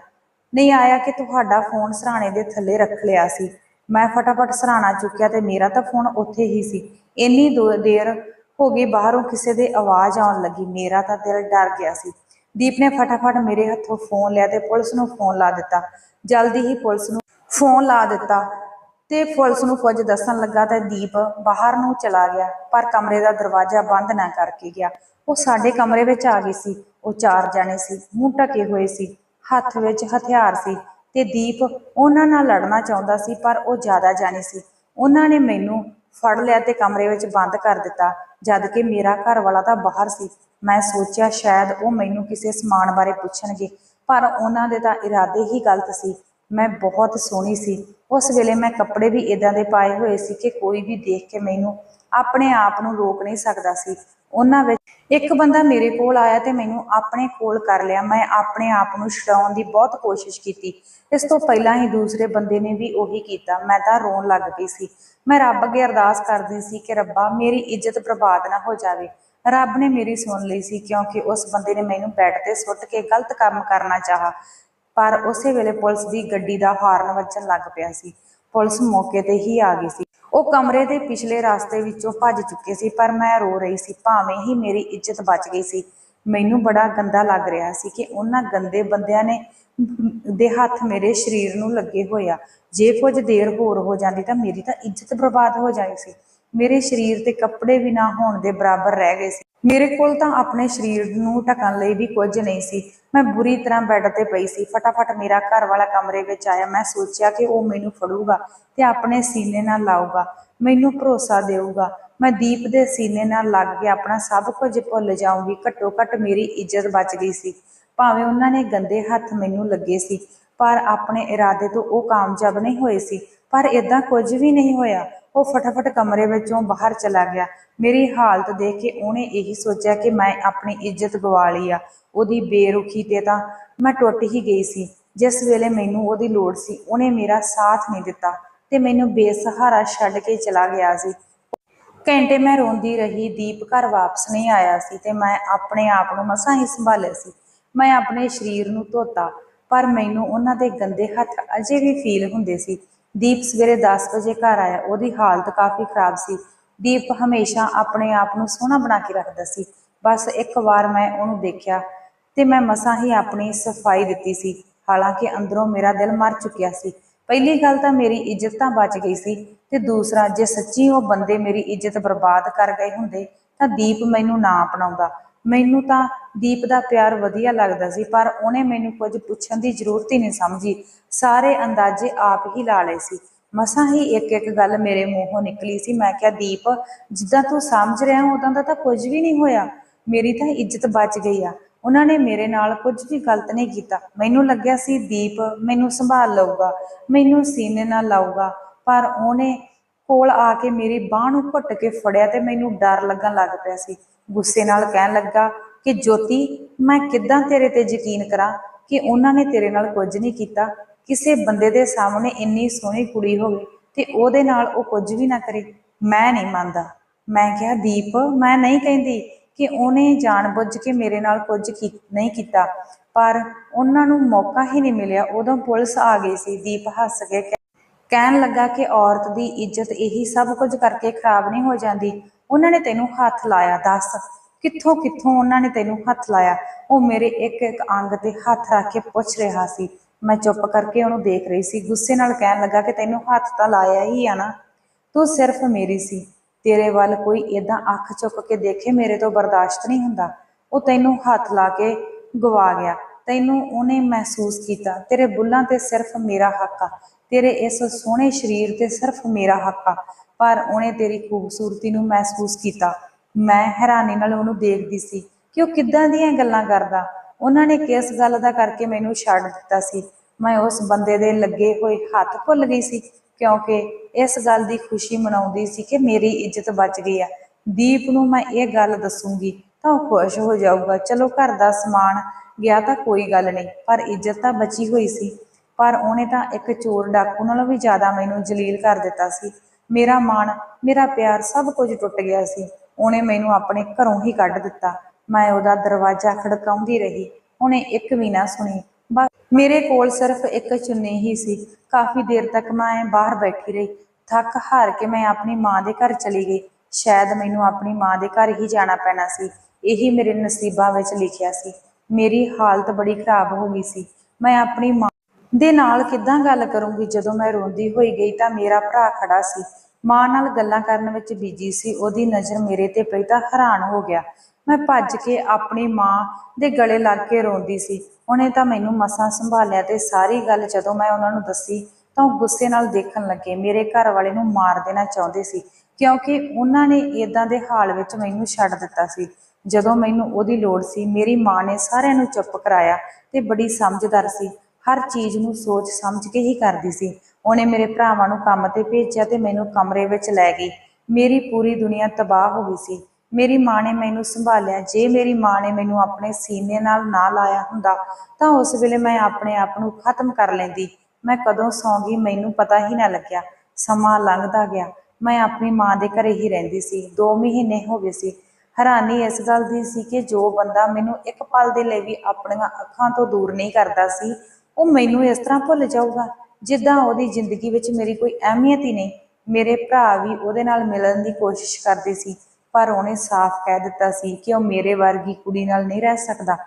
ਨਹੀਂ ਆਇਆ ਕਿ ਤੁਹਾਡਾ ਫੋਨ ਸਰਾਣੇ ਦੇ ਥੱਲੇ ਰੱਖ ਲਿਆ ਸੀ। ਮੈਂ ਫਟਾਫਟ ਸਰਾਣਾ ਚੁੱਕਿਆ ਤੇ ਮੇਰਾ ਤਾਂ ਫੋਨ ਉੱਥੇ ਹੀ ਸੀ। ਇੰਨੀ ਦੋ- ਦੇਰ ਹੋ ਗਈ ਬਾਹਰੋਂ ਕਿਸੇ ਦੇ ਆਵਾਜ਼ ਆਉਣ ਲੱਗੀ। ਮੇਰਾ ਤਾਂ ਦਿਲ ਡਰ ਗਿਆ ਸੀ। ਦੀਪ ਨੇ ਫਟਾਫਟ ਮੇਰੇ ਹੱਥੋਂ ਫੋਨ ਲਿਆ ਤੇ ਪੁਲਿਸ ਨੂੰ ਫੋਨ ਲਾ ਦਿੱਤਾ। ਜਲਦੀ ਹੀ ਪੁਲਿਸ ਨੂੰ ਫੋਨ ਲਾ ਦਿੱਤਾ। ਤੇ ਪੁਲਿਸ ਨੂੰ ਕੁਝ ਦੱਸਣ ਲੱਗਾ ਤਾਂ ਦੀਪ ਬਾਹਰ ਨੂੰ ਚਲਾ ਗਿਆ, ਪਰ ਕਮਰੇ ਦਾ ਦਰਵਾਜ਼ਾ ਬੰਦ ਨਾ ਕਰਕੇ ਗਿਆ। ਉਹ ਸਾਡੇ ਕਮਰੇ ਵਿੱਚ ਆ ਗਈ ਸੀ। ਉਹ ਚਾਰ ਜਾਣੇ ਸੀ। ਮੂੰਹ ਢਕੇ ਹੋਏ ਸੀ। ਹੱਥ ਵਿੱਚ ਹਥਿਆਰ ਸੀ ਤੇ ਦੀਪ ਉਹਨਾਂ ਨਾਲ ਲੜਨਾ ਚਾਹੁੰਦਾ ਸੀ, ਪਰ ਉਹ ਜ਼ਿਆਦਾ ਜਾਣੇ ਸੀ। ਉਹਨਾਂ ਨੇ ਮੈਨੂੰ ਫੜ ਲਿਆ ਤੇ ਕਮਰੇ ਵਿੱਚ ਬੰਦ ਕਰ ਦਿੱਤਾ। ਜਦ ਕਿ ਮੇਰਾ ਘਰ ਵਾਲਾ ਤਾਂ ਬਾਹਰ ਸੀ। ਮੈਂ ਸੋਚਿਆ ਸ਼ਾਇਦ ਉਹ ਮੈਨੂੰ ਕਿਸੇ ਸਮਾਨ ਬਾਰੇ ਪੁੱਛਣਗੇ, ਪਰ ਉਹਨਾਂ ਦੇ ਤਾਂ ਇਰਾਦੇ ਹੀ ਗਲਤ ਸੀ। ਮੈਂ ਬਹੁਤ ਸੋਹਣੀ ਸੀ। ਉਸ ਵੇਲੇ ਮੈਂ ਕੱਪੜੇ ਵੀ ਇਦਾਂ ਦੇ ਪਾਏ ਹੋਏ ਸੀ ਕਿ ਕੋਈ ਵੀ ਦੇਖ ਕੇ ਮੈਨੂੰ ਆਪਣੇ ਆਪ ਨੂੰ ਰੋਕ ਨਹੀਂ ਸਕਦਾ ਸੀ। ਉਹਨਾਂ ਵਿੱਚ ਇੱਕ ਬੰਦਾ ਮੇਰੇ ਕੋਲ ਆਇਆ ਤੇ ਮੈਨੂੰ ਆਪਣੇ ਕੋਲ ਕਰ ਲਿਆ। ਮੈਂ ਆਪਣੇ ਆਪ ਨੂੰ ਛਡਾਉਣ ਦੀ ਬਹੁਤ ਕੋਸ਼ਿਸ਼ ਕੀਤੀ। ਇਸ ਤੋਂ ਪਹਿਲਾਂ ਹੀ ਦੂਸਰੇ ਬੰਦੇ ਨੇ ਵੀ ਉਹੀ ਕੀਤਾ। ਮੈਂ ਤਾਂ ਰੋਣ ਲੱਗ ਪਈ ਸੀ। ਮੈਂ ਰੱਬ ਅੱਗੇ ਅਰਦਾਸ ਕਰਦੀ ਸੀ ਕਿ ਰੱਬਾ, ਮੇਰੀ ਇੱਜ਼ਤ ਬਰਬਾਦ ਨਾ ਹੋ ਜਾਵੇ। ਰੱਬ ਨੇ ਮੇਰੀ ਸੁਣ ਲਈ ਸੀ ਕਿਉਂਕਿ ਉਸ ਬੰਦੇ ਨੇ ਮੈਨੂੰ ਬੈੱਡ ਤੇ ਸੁੱਟ ਕੇ ਗਲਤ ਕੰਮ ਕਰਨਾ ਚਾਹਾ। ਪਰ ਉਸੇ ਵੇਲੇ ਪੁਲਿਸ ਦੀ ਗੱਡੀ ਦਾ ਹਾਰਨ ਵੱਜਣ ਲੱਗ ਪਿਆ ਸੀ। ਪੁਲਿਸ ਮੌਕੇ ਤੇ ਹੀ ਆ ਗਈ ਸੀ। ਉਹ ਕਮਰੇ ਦੇ ਪਿਛਲੇ ਰਸਤੇ ਵਿੱਚੋਂ ਭੱਜ ਚੁੱਕੇ ਸੀ, ਪਰ ਮੈਂ ਰੋ ਰਹੀ ਸੀ, ਭਾਵੇਂ ਹੀ ਮੇਰੀ ਇੱਜ਼ਤ ਬਚ ਗਈ ਸੀ। ਮੈਨੂੰ ਬੜਾ ਗੰਦਾ ਲੱਗ ਰਿਹਾ ਸੀ ਕਿ ਉਹਨਾਂ ਗੰਦੇ ਬੰਦਿਆਂ ਨੇ ਦੇ ਹੱਥ ਮੇਰੇ ਸਰੀਰ ਨੂੰ ਲੱਗੇ ਹੋਇਆ। ਜੇ ਕੁਝ ਦੇਰ ਹੋਰ ਹੋ ਜਾਂਦੀ ਤਾਂ ਮੇਰੀ ਤਾਂ ਇੱਜ਼ਤ ਬਰਬਾਦ ਹੋ ਜਾਣੀ ਸੀ। ਮੇਰੇ ਸਰੀਰ ਤੇ ਕੱਪੜੇ ਵੀ ਨਾ ਹੋਣ ਦੇ ਬਰਾਬਰ ਰਹਿ ਗਏ ਸੀ। ਮੇਰੇ ਕੋਲ ਤਾਂ ਆਪਣੇ ਸਰੀਰ ਨੂੰ ਢੱਕਣ ਲਈ ਵੀ ਕੁਝ ਨਹੀਂ ਸੀ। ਮੈਂ ਬੁਰੀ ਤਰ੍ਹਾਂ ਬੈੱਡ ਤੇ ਪਈ ਸੀ। ਫਟਾਫਟ ਮੇਰਾ ਘਰ ਵਾਲਾ ਕਮਰੇ ਵਿੱਚ ਆਇਆ। ਮੈਂ ਸੋਚਿਆ ਕਿ ਉਹ ਮੈਨੂੰ ਫੜੂਗਾ ਤੇ ਆਪਣੇ ਸੀਨੇ ਨਾਲ ਲਾਊਗਾ, ਮੈਨੂੰ ਭਰੋਸਾ ਦੇਊਗਾ। ਮੈਂ ਦੀਪ ਦੇ ਸੀਨੇ ਨਾਲ ਲੱਗ ਕੇ ਆਪਣਾ ਸਭ ਕੁਝ ਭੁੱਲ ਜਾਊਂਗੀ। ਘੱਟੋ ਘੱਟ ਮੇਰੀ ਇੱਜ਼ਤ ਬਚ ਗਈ ਸੀ। ਭਾਵੇਂ ਉਹਨਾਂ ਨੇ ਗੰਦੇ ਹੱਥ ਮੈਨੂੰ ਲੱਗੇ ਸੀ, ਪਰ ਆਪਣੇ ਇਰਾਦੇ ਤੋਂ ਉਹ ਕਾਮਯਾਬ ਨਹੀਂ ਹੋਏ ਸੀ। ਪਰ ਇਦਾਂ ਕੁਝ ਵੀ ਨਹੀਂ ਹੋਇਆ। ਉਹ ਫਟਾਫਟ ਕਮਰੇ ਵਿੱਚੋਂ ਬਾਹਰ ਚਲਾ ਗਿਆ। ਮੇਰੀ ਹਾਲਤ ਦੇਖ ਕੇ ਉਹਨੇ ਇਹੀ ਸੋਚਿਆ ਕਿ ਮੈਂ ਆਪਣੀ ਇੱਜ਼ਤ ਗਵਾ ਲਈ ਆ। ਉਹਦੀ ਬੇਰੁਖੀ ਤੇ ਤਾਂ ਮੈਂ ਟੁੱਟ ਹੀ ਗਈ ਸੀ। ਜਿਸ ਵੇਲੇ ਮੈਨੂੰ ਉਹਦੀ ਲੋੜ ਸੀ, ਉਹਨੇ ਮੇਰਾ ਸਾਥ ਨਹੀਂ ਦਿੱਤਾ ਤੇ ਮੈਨੂੰ ਬੇਸਹਾਰਾ ਛੱਡ ਕੇ ਚਲਾ ਗਿਆ ਸੀ। ਘੰਟੇ ਮੈਂ ਰੋਂਦੀ ਰਹੀ, ਦੀਪ ਘਰ ਵਾਪਸ ਨਹੀਂ ਆਇਆ ਸੀ ਤੇ ਮੈਂ ਆਪਣੇ ਆਪ ਨੂੰ ਮਸਾਂ ਹੀ ਸੰਭਾਲਿਆ ਸੀ। ਮੈਂ ਆਪਣੇ ਸਰੀਰ ਨੂੰ ਧੋਤਾ, ਪਰ ਮੈਨੂੰ ਉਹਨਾਂ ਦੇ ਗੰਦੇ ਹੱਥ ਅਜੇ ਵੀ ਫੀਲ ਹੁੰਦੇ ਸੀ। ਦੀਪ ਸਵੇਰੇ 10 ਵਜੇ ਘਰ ਆਇਆ, ਉਹਦੀ ਹਾਲਤ ਕਾਫੀ ਖਰਾਬ ਸੀ। ਦੀਪ ਹਮੇਸ਼ਾ ਆਪਣੇ ਆਪ ਨੂੰ ਸੋਹਣਾ ਬਣਾ ਕੇ ਰੱਖਦਾ ਸੀ। ਬਸ ਇੱਕ ਵਾਰ ਮੈਂ ਉਹਨੂੰ ਦੇਖਿਆ ਤੇ ਮੈਂ ਮਸਾਂ ਹੀ ਆਪਣੀ ਸਫ਼ਾਈ ਦਿੱਤੀ ਸੀ। ਹਾਲਾਂਕਿ ਅੰਦਰੋਂ ਮੇਰਾ ਦਿਲ ਮਰ ਚੁੱਕਿਆ ਸੀ। ਪਹਿਲੀ ਗੱਲ ਤਾਂ ਮੇਰੀ ਇੱਜ਼ਤ ਤਾਂ ਬਚ ਗਈ ਸੀ ਤੇ ਦੂਸਰਾ, ਜੇ ਸੱਚੀ ਉਹ ਬੰਦੇ ਮੇਰੀ ਇੱਜ਼ਤ ਬਰਬਾਦ ਕਰ ਗਏ ਹੁੰਦੇ ਤਾਂ ਦੀਪ ਮੈਨੂੰ ਨਾ ਅਪਣਾਉਂਦਾ। ਮੈਨੂੰ ਤਾਂ ਦੀਪ ਦਾ ਪਿਆਰ ਵਧੀਆ ਲੱਗਦਾ ਸੀ, ਪਰ ਉਹਨੇ ਮੈਨੂੰ ਕੁਝ ਪੁੱਛਣ ਦੀ ਜ਼ਰੂਰਤ ਹੀ ਨਹੀਂ ਸਮਝੀ। ਸਾਰੇ ਅੰਦਾਜ਼ੇ ਆਪ ਹੀ ਲਾ ਲਏ ਸੀ। ਮਸਾਂ ਹੀ ਇੱਕ ਇੱਕ ਗੱਲ ਮੇਰੇ ਮੂੰਹੋਂ ਨਿਕਲੀ ਸੀ। ਮੈਂ ਕਿਹਾ, ਦੀਪ, ਜਿੱਦਾਂ ਤੂੰ ਸਮਝ ਰਿਹਾ ਉਦਾਂ ਦਾ ਤਾਂ ਕੁਝ ਵੀ ਨਹੀਂ ਹੋਇਆ। ਮੇਰੀ ਤਾਂ ਇੱਜ਼ਤ ਬਚ ਗਈ ਆ। ਉਹਨਾਂ ਨੇ ਮੇਰੇ ਨਾਲ ਕੁਝ ਵੀ ਗਲਤ ਨਹੀਂ ਕੀਤਾ। ਮੈਨੂੰ ਲੱਗਿਆ ਸੀ, ਦੀਪ, ਮੈਨੂੰ ਸੰਭਾਲ ਲਊਗਾ। ਮੈਨੂੰ ਸੀਨੇ ਨਾਲ ਲਾਊਗਾ। ਪਰ ਉਹਨੇ ਕੋਲ ਆ ਕੇ ਮੇਰੀ ਬਾਹ ਨੂੰ ਘੁੱਟ ਕੇ ਫੜਿਆ ਤੇ ਮੈਨੂੰ ਡਰ ਲੱਗਣ ਲੱਗ ਪਿਆ ਸੀ। ਗੁੱਸੇ ਨਾਲ ਕਹਿਣ ਲੱਗਾ ਕਿ, ਜੋਤੀ, ਮੈਂ ਕਿੱਦਾਂ ਤੇਰੇ ਤੇ ਯਕੀਨ ਕਰਾਂ ਕਿ ਉਹਨਾਂ ਨੇ ਤੇਰੇ ਨਾਲ ਕੁਝ ਨਹੀਂ ਕੀਤਾ? ਕਿਸੇ ਬੰਦੇ ਦੇ ਸਾਹਮਣੇ ਇੰਨੀ ਸੋਹਣੀ ਕੁੜੀ ਹੋਵੇ ਤੇ ਉਹਦੇ ਨਾਲ ਉਹ ਕੁਝ ਵੀ ਨਾ ਕਰੇ। ਮੈਂ ਨਹੀਂ ਮੰਨਦਾ। ਮੈਂ ਕਿਹਾ, ਦੀਪ, ਮੈਂ ਨਹੀਂ ਕਹਿੰਦੀ ਕਿ ਉਹਨੇ ਜਾਣਬੁੱਝ ਕੇ ਮੇਰੇ ਨਾਲ ਕੁਝ ਨਹੀਂ ਕੀਤਾ, ਪਰ ਉਹਨਾਂ ਨੂੰ ਮੌਕਾ ਹੀ ਨਹੀਂ ਮਿਲਿਆ। ਉਦੋਂ ਪੁਲਿਸ ਆ ਗਈ ਸੀ। ਦੀਪ ਹੱਸ ਕੇ ਕਹਿਣ ਲੱਗਾ ਕਿ ਔਰਤ ਦੀ ਇੱਜ਼ਤ ਇਹੀ ਸਭ ਕੁਝ ਕਰਕੇ ਖਰਾਬ ਨਹੀਂ ਹੋ ਜਾਂਦੀ। ਉਹਨਾਂ ਨੇ ਤੈਨੂੰ ਹੱਥ ਲਾਇਆ, ਦੱਸ ਕਿੱਥੋਂ ਕਿੱਥੋਂ ਉਹਨਾਂ ਨੇ ਤੈਨੂੰ ਹੱਥ ਲਾਇਆ? ਉਹ ਮੇਰੇ ਇੱਕ ਇੱਕ ਅੰਗ ਤੇ ਹੱਥ ਰੱਖ ਕੇ ਪੁੱਛ ਰਿਹਾ ਸੀ। ਮੈਂ ਚੁੱਪ ਕਰਕੇ ਉਹਨੂੰ ਦੇਖ ਰਹੀ ਸੀ। ਗੁੱਸੇ ਨਾਲ ਕਹਿਣ ਲੱਗਾ ਕਿ ਤੈਨੂੰ ਹੱਥ ਤਾਂ ਲਾਇਆ ਹੀ ਆ ਨਾ। ਤੂੰ ਸਿਰਫ ਮੇਰੀ ਸੀ। ਤੇਰੇ ਵੱਲ ਕੋਈ ਏਦਾਂ ਅੱਖ ਚੁੱਕ ਕੇ ਦੇਖੇ ਮੇਰੇ ਤੋਂ ਬਰਦਾਸ਼ਤ ਨਹੀਂ ਹੁੰਦਾ। ਉਹ ਤੈਨੂੰ ਹੱਥ ਲਾ ਕੇ ਗਵਾ ਗਿਆ। ਤੈਨੂੰ ਉਹਨੇ ਮਹਿਸੂਸ ਕੀਤਾ। ਤੇਰੇ ਬੁੱਲਾਂ ਤੇ ਸਿਰਫ ਮੇਰਾ ਹੱਕ ਆ। ਤੇਰੇ ਇਸ ਸੋਹਣੇ ਸਰੀਰ ਤੇ ਸਿਰਫ ਮੇਰਾ ਹੱਕ ਆ। ਪਰ ਉਹਨੇ ਤੇਰੀ ਖੂਬਸੂਰਤੀ ਨੂੰ ਮਹਿਸੂਸ ਕੀਤਾ। ਮੈਂ ਹੈਰਾਨੀ ਨਾਲ ਉਹਨੂੰ ਦੇਖਦੀ ਸੀ ਕਿ ਉਹ ਕਿੱਦਾਂ ਦੀਆਂ ਗੱਲਾਂ ਕਰਦਾ। ਉਹਨਾਂ ਨੇ ਕਿਸ ਗੱਲ ਦਾ ਕਰਕੇ ਮੈਨੂੰ ਛੱਡ ਦਿੱਤਾ ਸੀ? ਮੈਂ ਉਸ ਬੰਦੇ ਦੇ ਲੱਗੇ ਹੋਏ ਹੱਥ ਭੁੱਲ ਗਈ ਸੀ, ਕਿਉਂਕਿ ਇਸ ਗੱਲ ਦੀ ਖੁਸ਼ੀ ਮਨਾਉਂਦੀ ਸੀ ਕਿ ਮੇਰੀ ਇੱਜ਼ਤ ਬਚ ਗਈ ਆ। ਦੀਪ ਨੂੰ ਮੈਂ ਇਹ ਗੱਲ ਦੱਸੂਗੀ, ਤਾਂ ਉਹ ਖੁਸ਼ ਹੋ ਜਾਊਗਾ। ਚਲੋ ਘਰ ਦਾ ਸਮਾਨ ਗਿਆ ਤਾਂ ਕੋਈ ਗੱਲ ਨਹੀਂ, ਪਰ ਇੱਜ਼ਤ ਤਾਂ ਬਚੀ ਹੋਈ ਸੀ। ਪਰ ਉਹਨੇ ਤਾਂ ਇੱਕ ਚੋਰ ਡਾਕੂ ਨਾਲੋਂ ਵੀ ਜ਼ਿਆਦਾ ਮੈਨੂੰ ਜਲੀਲ ਕਰ ਦਿੱਤਾ ਸੀ। ਮੇਰਾ ਮਾਣ, ਮੇਰਾ ਪਿਆਰ ਸਭ ਕੁਝ ਟੁੱਟ ਗਿਆ ਸੀ। ਉਹਨੇ ਮੈਨੂੰ ਆਪਣੇ ਘਰੋਂ ਹੀ ਕੱਢ ਦਿੱਤਾ। ਮੈਂ ਉਹਦਾ ਦਰਵਾਜ਼ਾ ਖੜਕਾਉਂਦੀ ਰਹੀ। ਉਹਨੇ ਇੱਕ ਵੀ ਨਾ ਸੁਣੀ। ਬਸ ਮੇਰੇ ਕੋਲ ਸਿਰਫ ਇੱਕ ਚੁੰਨੀ ਹੀ ਸੀ। ਕਾਫੀ ਦੇਰ ਤੱਕ ਮੈਂ ਬਾਹਰ ਬੈਠੀ ਰਹੀ। ਥੱਕ ਹਾਰ ਕੇ ਮੈਂ ਆਪਣੀ ਮਾਂ ਦੇ ਘਰ ਚਲੀ ਗਈ। ਸ਼ਾਇਦ ਮੈਨੂੰ ਆਪਣੀ ਮਾਂ ਦੇ ਘਰ ਹੀ ਜਾਣਾ ਪੈਣਾ ਸੀ। ਇਹੀ ਮੇਰੇ ਨਸੀਬਾਂ ਵਿੱਚ ਲਿਖਿਆ ਸੀ। ਮੇਰੀ ਹਾਲਤ ਬੜੀ ਖਰਾਬ ਹੋ ਗਈ ਸੀ। ਮੈਂ ਆਪਣੀ ਮਾਂ ਦੇ ਨਾਲ ਕਿੱਦਾਂ ਗੱਲ ਕਰੂੰਗੀ ਜਦੋਂ ਮੈਂ ਰੋਂਦੀ ਹੋਈ ਗਈ ਤਾਂ ਮੇਰਾ ਭਰਾ ਖੜਾ ਸੀ। ਮਾਂ ਨਾਲ ਗੱਲਾਂ ਕਰਨ ਵਿੱਚ ਬੀਜੀ ਸੀ, ਉਹਦੀ ਨਜ਼ਰ ਮੇਰੇ ਤੇ ਪਈ ਤਾਂ ਹੈਰਾਨ ਹੋ ਗਿਆ। ਮੈਂ ਭੱਜ ਕੇ ਆਪਣੀ ਮਾਂ ਦੇ ਗਲੇ ਲੱਗ ਕੇ ਰੋਂਦੀ ਸੀ। ਉਹਨੇ ਤਾਂ ਮੈਨੂੰ ਮਸਾਂ ਸੰਭਾਲਿਆ ਤੇ ਸਾਰੀ ਗੱਲ ਜਦੋਂ ਮੈਂ ਉਹਨਾਂ ਨੂੰ ਦੱਸੀ ਤਾਂ ਉਹ ਗੁੱਸੇ ਨਾਲ ਦੇਖਣ ਲੱਗੇ। ਮੇਰੇ ਘਰ ਵਾਲੇ ਨੂੰ ਮਾਰ ਦੇਣਾ ਚਾਹੁੰਦੇ ਸੀ, ਕਿਉਂਕਿ ਉਹਨਾਂ ਨੇ ਇਦਾਂ ਦੇ ਹਾਲ ਵਿੱਚ ਮੈਨੂੰ ਛੱਡ ਦਿੱਤਾ ਸੀ। ਜਦੋਂ ਮੈਨੂੰ ਉਹਦੀ ਲੋੜ ਸੀ, ਮੇਰੀ ਮਾਂ ਨੇ ਸਾਰਿਆਂ ਨੂੰ ਚੁੱਪ ਕਰਾਇਆ ਤੇ ਬੜੀ ਸਮਝਦਾਰ ਸੀ। ਹਰ ਚੀਜ਼ ਨੂੰ ਸੋਚ ਸਮਝ ਕੇ ਹੀ ਕਰਦੀ ਸੀ। ਉਹਨੇ ਮੇਰੇ ਭਰਾਵਾਂ ਨੂੰ ਕੰਮ ਤੇ ਭੇਜਿਆ ਤੇ ਮੈਨੂੰ ਕਮਰੇ ਵਿੱਚ ਲੈ ਗਈ। ਮੇਰੀ ਪੂਰੀ ਦੁਨੀਆ ਤਬਾਹ ਹੋ ਗਈ ਸੀ। ਮੇਰੀ ਮਾਂ ਨੇ ਮੈਨੂੰ ਸੰਭਾਲਿਆ। ਜੇ ਮੇਰੀ ਮਾਂ ਨੇ ਮੈਨੂੰ ਆਪਣੇ ਸੀਨੇ ਨਾਲ ਨਾ ਲਾਇਆ ਹੁੰਦਾ, ਤਾਂ ਉਸ ਵੇਲੇ ਮੈਂ ਆਪਣੇ ਆਪ ਨੂੰ ਖਤਮ ਕਰ ਲੈਂਦੀ। ਮੈਂ ਕਦੋਂ ਸੌਂ ਗਈ ਮੈਨੂੰ ਪਤਾ ਹੀ ਨਾ ਲੱਗਿਆ। ਸਮਾਂ ਲੰਘਦਾ ਗਿਆ। ਮੈਂ ਆਪਣੀ ਮਾਂ ਦੇ ਘਰੇ ਹੀ ਰਹਿੰਦੀ ਸੀ। 2 ਮਹੀਨੇ ਹੋ ਗਏ ਸੀ। ਹੈਰਾਨੀ ਇਸ ਗੱਲ ਦੀ ਸੀ ਕਿ ਜੋ ਬੰਦਾ ਮੈਨੂੰ ਇੱਕ ਪਲ ਦੇ ਲਈ ਵੀ ਆਪਣੀਆਂ ਅੱਖਾਂ ਤੋਂ ਦੂਰ ਨਹੀਂ ਕਰਦਾ ਸੀ ਉਹ ਮੈਨੂੰ ਇਸ ਤਰ੍ਹਾਂ ਭੁੱਲ ਜਾਊਗਾ ਜਿੱਦਾਂ ਉਹਦੀ ਜ਼ਿੰਦਗੀ ਵਿੱਚ ਮੇਰੀ ਕੋਈ ਅਹਿਮੀਅਤ ਹੀ ਨਹੀਂ। ਮੇਰੇ ਭਰਾ ਵੀ ਉਹਦੇ ਨਾਲ ਮਿਲਣ ਦੀ ਕੋਸ਼ਿਸ਼ ਕਰਦੇ ਸੀ, ਪਰ ਉਹਨੇ ਸਾਫ਼ ਕਹਿ ਦਿੱਤਾ ਸੀ ਕਿ ਉਹ ਮੇਰੇ ਵਰਗੀ ਕੁੜੀ ਨਾਲ ਨਹੀਂ ਰਹਿ ਸਕਦਾ।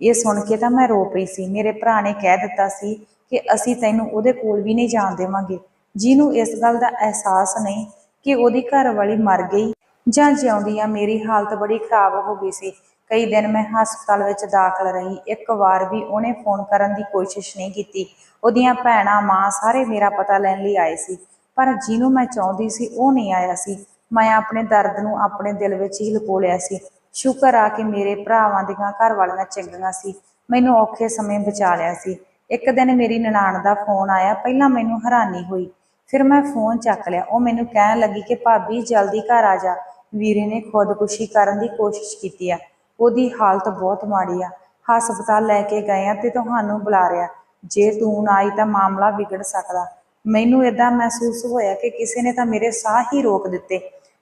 ਇਹ ਸੁਣ ਕੇ ਤਾਂ ਮੈਂ ਰੋ ਪਈ ਸੀ। ਮੇਰੇ ਭਰਾ ਨੇ ਕਹਿ ਦਿੱਤਾ ਸੀ ਕਿ ਅਸੀਂ ਤੈਨੂੰ ਉਹਦੇ ਕੋਲ ਵੀ ਨਹੀਂ ਜਾਣ ਦੇਵਾਂਗੇ। ਜਿਹਨੂੰ ਇਸ ਗੱਲ ਦਾ ਅਹਿਸਾਸ ਨਹੀਂ ਕਿ ਉਹਦੀ ਘਰ ਵਾਲੀ ਮਰ ਗਈ ਜਾਂ ਜਿਉਂਦਿਆਂ ਮੇਰੀ ਹਾਲਤ ਬੜੀ ਖਰਾਬ ਹੋ ਗਈ ਸੀ ਕਈ ਦਿਨ ਮੈਂ ਹਸਪਤਾਲ ਵਿੱਚ ਦਾਖਲ ਰਹੀ, ਇੱਕ ਵਾਰ ਵੀ ਉਹਨੇ ਫੋਨ ਕਰਨ ਦੀ ਕੋਸ਼ਿਸ਼ ਨਹੀਂ ਕੀਤੀ। ਉਹਦੀਆਂ ਭੈਣਾਂ, ਮਾਂ ਸਾਰੇ ਮੇਰਾ ਪਤਾ ਲੈਣ ਲਈ ਆਏ ਸੀ, ਪਰ ਜਿਹਨੂੰ ਮੈਂ ਚਾਹੁੰਦੀ ਸੀ ਉਹ ਨਹੀਂ ਆਇਆ ਸੀ। ਮੈਂ ਆਪਣੇ ਦਰਦ ਨੂੰ ਆਪਣੇ ਦਿਲ ਵਿੱਚ ਹੀ ਲੁਕੋ ਲਿਆ ਸੀ। ਸ਼ੁਕਰ ਆ ਕਿ ਮੇਰੇ ਭਰਾਵਾਂ ਦੀਆਂ ਘਰ ਵਾਲੀਆਂ ਚੰਗੀਆਂ ਸੀ। ਮੈਨੂੰ ਔਖੇ ਸਮੇਂ ਬਚਾ ਲਿਆ ਸੀ। ਇੱਕ ਦਿਨ ਮੇਰੀ ਨਨਾਣ ਦਾ ਫੋਨ ਆਇਆ, ਪਹਿਲਾਂ ਮੈਨੂੰ ਹੈਰਾਨੀ ਹੋਈ। ਫਿਰ ਮੈਂ ਫੋਨ ਚੱਕ ਲਿਆ। ਉਹ ਮੈਨੂੰ ਕਹਿਣ ਲੱਗੀ ਕਿ ਭਾਬੀ, ਜਲਦੀ ਘਰ ਆ ਜਾ। ਵੀਰੇ ਨੇ ਖੁਦਕੁਸ਼ੀ ਕਰਨ ਦੀ ਕੋਸ਼ਿਸ਼ ਕੀਤੀ ਆ। ਉਹਦੀ ਹਾਲਤ ਬਹੁਤ ਮਾੜੀ ਆ। ਹਸਪਤਾਲ ਲੈ ਕੇ ਗਏ ਆ ਤੇ ਤੁਹਾਨੂੰ ਬੁਲਾ ਰਿਹਾ। ਜੇ ਤੂੰ ਨਾ ਆਈ ਤਾਂ ਮਾਮਲਾ ਵਿਗੜ ਸਕਦਾ। ਮੈਨੂੰ ਇਦਾਂ ਮਹਿਸੂਸ ਹੋਇਆ ਕਿ ਕਿਸੇ ਨੇ ਤਾਂ ਮੇਰੇ ਸਾਹ ਹੀ ਰੋਕ ਦਿੱਤੇ।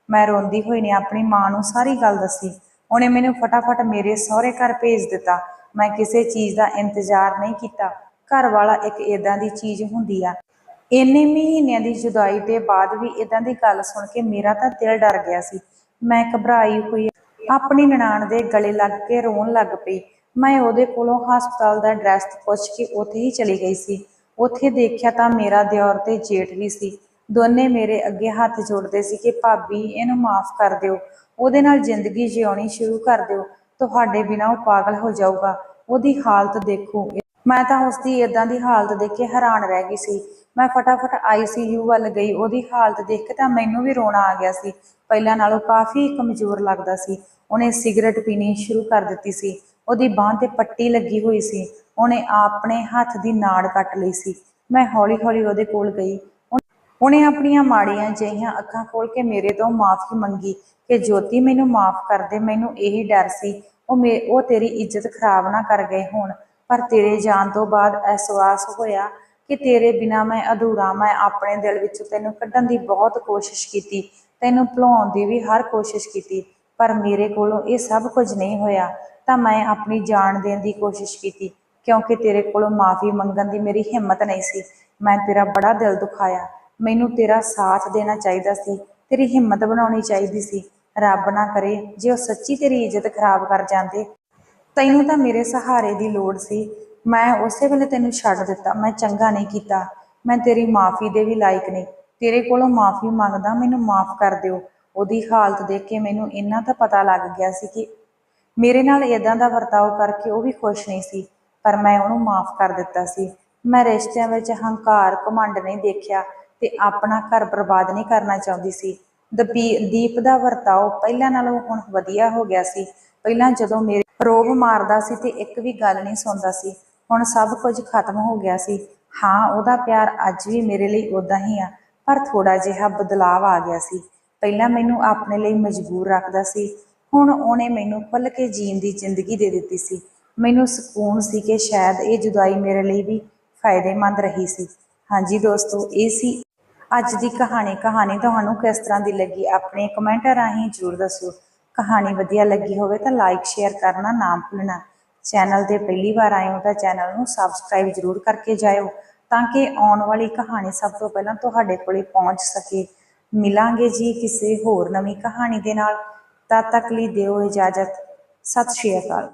ਮੈਂ ਰੋਂਦੀ ਹੋਈ ਨੇ ਆਪਣੀ ਮਾਂ ਨੂੰ ਸਾਰੀ ਗੱਲ ਦੱਸੀ। ਉਹਨੇ ਮੈਨੂੰ ਫਟਾਫਟ ਮੇਰੇ ਸਹੁਰੇ ਘਰ ਭੇਜ ਦਿੱਤਾ। ਮੈਂ ਕਿਸੇ ਚੀਜ਼ ਦਾ ਇੰਤਜ਼ਾਰ ਨਹੀਂ ਕੀਤਾ। ਘਰ ਵਾਲਾ ਇੱਕ ਇਦਾਂ ਦੀ ਚੀਜ਼ ਹੁੰਦੀ ਆ। ਇੰਨੇ ਮਹੀਨਿਆਂ ਦੀ ਜੁਦਾਈ ਦੇ ਬਾਅਦ ਵੀ ਇਦਾਂ ਦੀ ਗੱਲ ਸੁਣ ਕੇ ਮੇਰਾ ਤਾਂ ਦਿਲ ਡਰ ਗਿਆ ਸੀ। ਮੈਂ ਘਬਰਾਈ ਹੋਈ ਆਪਣੀ ਨਨਾਣ ਦੇ ਗਲੇ ਲੱਗ ਕੇ ਰੋਣ ਲੱਗ ਪਈ। ਮੈਂ ਉਹਦੇ ਕੋਲੋਂ ਹਸਪਤਾਲ ਦਾ ਐਡਰੈਸ ਪੁੱਛ ਕੇ ਉੱਥੇ ਹੀ ਚਲੀ ਗਈ ਸੀ। ਉੱਥੇ ਦੇਖਿਆ ਤਾਂ ਮੇਰਾ ਦਿਓਰ ਤੇ ਜੇਠ ਵੀ ਸੀ। ਦੋਨੇ ਮੇਰੇ ਅੱਗੇ ਹੱਥ ਜੋੜਦੇ ਸੀ ਕਿ, ਭਾਬੀ, ਇਹਨੂੰ ਮਾਫ ਕਰ ਦਿਓ। ਉਹਦੇ ਨਾਲ ਜ਼ਿੰਦਗੀ ਜਿਉਣੀ ਸ਼ੁਰੂ ਕਰ ਦਿਓ। ਤੁਹਾਡੇ ਬਿਨਾਂ ਉਹ ਪਾਗਲ ਹੋ ਜਾਊਗਾ। ਉਹਦੀ ਹਾਲਤ ਦੇਖੋ। ਮੈਂ ਤਾਂ ਉਸ ਦੀ ਇਦਾਂ ਦੀ ਹਾਲਤ ਦੇਖ ਕੇ ਹੈਰਾਨ ਰਹਿ ਗਈ ਸੀ। ਮੈਂ ਫਟਾਫਟ ਆਈਸੀਯੂ ਵੱਲ ਗਈ, ਉਹਦੀ ਹਾਲਤ ਦੇਖ ਕੇ ਤਾਂ ਮੈਨੂੰ ਵੀ ਰੋਣਾ ਆ ਗਿਆ ਸੀ। ਪਹਿਲਾਂ ਨਾਲੋਂ ਕਾਫੀ ਕਮਜ਼ੋਰ ਲੱਗਦਾ ਸੀ। ਉਹਨੇ ਸਿਗਰਟ ਪੀਣੀ ਸ਼ੁਰੂ ਕਰ ਦਿੱਤੀ ਸੀ। ਉਹਦੀ ਬਾਂਹ ਤੇ ਪੱਟੀ ਲੱਗੀ ਹੋਈ ਸੀ। ਉਹਨੇ ਆਪਣੇ ਹੱਥ ਦੀ ਨਾੜ ਕੱਟ ਲਈ ਸੀ। ਮੈਂ ਹੌਲੀ-ਹੌਲੀ ਉਹਦੇ ਕੋਲ ਗਈ। ਉਹਨੇ ਆਪਣੀਆਂ ਮਾੜੀਆਂ ਜਿਹੀਆਂ ਅੱਖਾਂ ਖੋਲ ਕੇ ਮੇਰੇ ਤੋਂ ਮਾਫੀ ਮੰਗੀ ਕਿ, ਜੋਤੀ, ਮੈਨੂੰ ਮਾਫ ਕਰ ਦੇ। ਮੈਨੂੰ ਇਹੀ ਡਰ ਸੀ। ਉਹ ਮੇ, ਉਹ ਤੇਰੀ ਇੱਜ਼ਤ ਖਰਾਬ ਨਾ ਕਰ ਗਏ ਹੋਣ। ਪਰ ਤੇਰੇ ਜਾਣ ਤੋਂ ਬਾਅਦ ਅਹਿਸਾਸ ਹੋਇਆ ਕਿ ਤੇਰੇ ਬਿਨਾ ਮੈਂ ਅਧੂਰਾ ਮੈਂ ਆਪਣੇ ਦਿਲ ਵਿੱਚੋਂ ਤੈਨੂੰ ਕੱਢਣ ਦੀ ਬਹੁਤ ਕੋਸ਼ਿਸ਼ ਕੀਤੀ, ਤੈਨੂੰ ਭੁਲਾਉਣ ਦੀ ਵੀ ਹਰ ਕੋਸ਼ਿਸ਼ ਕੀਤੀ, ਪਰ ਮੇਰੇ ਕੋਲੋਂ ਇਹ ਸਭ ਕੁਝ ਨਹੀਂ ਹੋਇਆ, ਤਾਂ ਮੈਂ ਆਪਣੀ ਜਾਨ ਦੇਣ ਦੀ ਕੋਸ਼ਿਸ਼ ਕੀਤੀ, ਕਿਉਂਕਿ ਤੇਰੇ ਕੋਲੋਂ ਮਾਫੀ ਮੰਗਣ ਦੀ ਮੇਰੀ ਹਿੰਮਤ ਨਹੀਂ ਸੀ, ਮੈਂ ਤੇਰਾ ਬੜਾ ਦਿਲ ਦੁਖਾਇਆ, ਮੈਨੂੰ ਤੇਰਾ ਸਾਥ ਦੇਣਾ ਚਾਹੀਦਾ ਸੀ, ਤੇਰੀ ਹਿੰਮਤ ਬਣਾਉਣੀ ਚਾਹੀਦੀ ਸੀ, ਰੱਬ ਨਾ ਕਰੇ ਜੇ ਉਹ ਸੱਚੀ ਤੇਰੀ ਇੱਜ਼ਤ ਖਰਾਬ ਕਰ ਜਾਂਦੇ, ਤੈਨੂੰ ਤਾਂ ਮੇਰੇ ਸਹਾਰੇ ਦੀ ਲੋੜ ਸੀ ਮੈਂ ਉਸੇ ਵੇਲੇ ਤੈਨੂੰ ਛੱਡ ਦਿੱਤਾ, ਮੈਂ ਚੰਗਾ ਨਹੀਂ ਕੀਤਾ, ਮੈਂ ਤੇਰੀ ਮਾਫੀ ਦੇ ਵੀ ਲਾਇਕ ਨਹੀਂ। ਤੇਰੇ ਕੋਲੋਂ ਮਾਫੀ ਮੰਗਦਾ, ਮੈਨੂੰ ਮਾਫ ਕਰ ਦਿਓ। ਉਹਦੀ ਹਾਲਤ ਦੇਖ ਕੇ ਮੈਨੂੰ ਇੰਨਾ ਤਾਂ ਪਤਾ ਲੱਗ ਗਿਆ ਸੀ ਕਿ ਮੇਰੇ ਨਾਲ ਇਦਾਂ ਦਾ ਵਰਤਾਓ ਕਰਕੇ ਉਹ ਵੀ ਖੁਸ਼ ਨਹੀਂ ਸੀ, ਪਰ ਮੈਂ ਉਹਨੂੰ ਮਾਫ ਕਰ ਦਿੱਤਾ ਸੀ। ਮੈਂ ਰਿਸ਼ਤਿਆਂ ਵਿੱਚ ਹੰਕਾਰ, ਘਮੰਡ ਨਹੀਂ ਦੇਖਿਆ ਤੇ ਆਪਣਾ ਘਰ ਬਰਬਾਦ ਨਹੀਂ ਕਰਨਾ ਚਾਹੁੰਦੀ ਸੀ। ਦਪੀ- ਦੀਪ ਦਾ ਵਰਤਾਓ ਪਹਿਲਾਂ ਨਾਲੋਂ ਹੁਣ ਵਧੀਆ ਹੋ ਗਿਆ ਸੀ। ਪਹਿਲਾਂ ਜਦੋਂ ਮੇਰੇ ਰੋਬ ਮਾਰਦਾ ਸੀ ਤੇ ਇੱਕ ਵੀ ਗੱਲ ਨਹੀਂ ਸੁਣਦਾ ਸੀ। ਹੁਣ ਸਭ ਕੁਝ ਖਤਮ ਹੋ ਗਿਆ ਸੀ। ਹਾਂ, ਉਹਦਾ ਪਿਆਰ ਅੱਜ ਵੀ ਮੇਰੇ ਲਈ ਉਦਾਂ ਹੀ ਆ, ਪਰ ਥੋੜਾ ਜਿਹਾ ਬਦਲਾਅ ਆ ਗਿਆ ਸੀ। ਪਹਿਲਾਂ ਮੈਨੂੰ ਆਪਣੇ ਲਈ ਮਜਬੂਰ ਰੱਖਦਾ ਸੀ। ਹੁਣ ਉਹਨੇ ਮੈਨੂੰ ਖੁੱਲ ਕੇ ਜੀਣ ਦੀ ਜ਼ਿੰਦਗੀ ਦੇ ਦਿੱਤੀ ਸੀ। ਮੈਨੂੰ ਸਕੂਨ ਸੀ ਕਿ ਸ਼ਾਇਦ ਇਹ ਜੁਦਾਈ ਮੇਰੇ ਲਈ ਵੀ ਫਾਇਦੇਮੰਦ ਰਹੀ ਸੀ। ਹਾਂਜੀ ਦੋਸਤੋ, ਇਹ ਸੀ ਅੱਜ ਦੀ ਕਹਾਣੀ। ਕਹਾਣੀ ਤੁਹਾਨੂੰ ਕਿਸ ਤਰ੍ਹਾਂ ਦੀ ਲੱਗੀ, ਆਪਣੇ ਕਮੈਂਟ ਰਾਹੀਂ ਜਰੂਰ ਦੱਸੋ ਕਹਾਣੀ ਵਧੀਆ ਲੱਗੀ ਹੋਵੇ ਤਾਂ ਲਾਈਕ ਸ਼ੇਅਰ ਕਰਨਾ ਨਾ ਭੁੱਲਣਾ। ਚੈਨਲ ਤੇ ਪਹਿਲੀ ਵਾਰ ਆਏ ਹੋ ਤਾਂ ਚੈਨਲ ਨੂੰ ਸਬਸਕ੍ਰਾਈਬ ਜਰੂਰ ਕਰਕੇ ਜਾਇਓ ਤਾਂ ਕਿ ਆਉਣ ਵਾਲੀ ਕਹਾਣੀ ਸਭ ਤੋਂ ਪਹਿਲਾਂ ਤੁਹਾਡੇ ਕੋਲੇ ਪਹੁੰਚ ਸਕੇ। ਮਿਲਾਂਗੇ ਜੀ ਕਿਸੇ ਹੋਰ ਨਵੀਂ ਕਹਾਣੀ ਦੇ ਨਾਲ। ਤਦ ਤੱਕ ਲਈ ਦਿਓ ਇਜਾਜ਼ਤ। ਸਤਿ ਸ਼੍ਰੀ ਅਕਾਲ।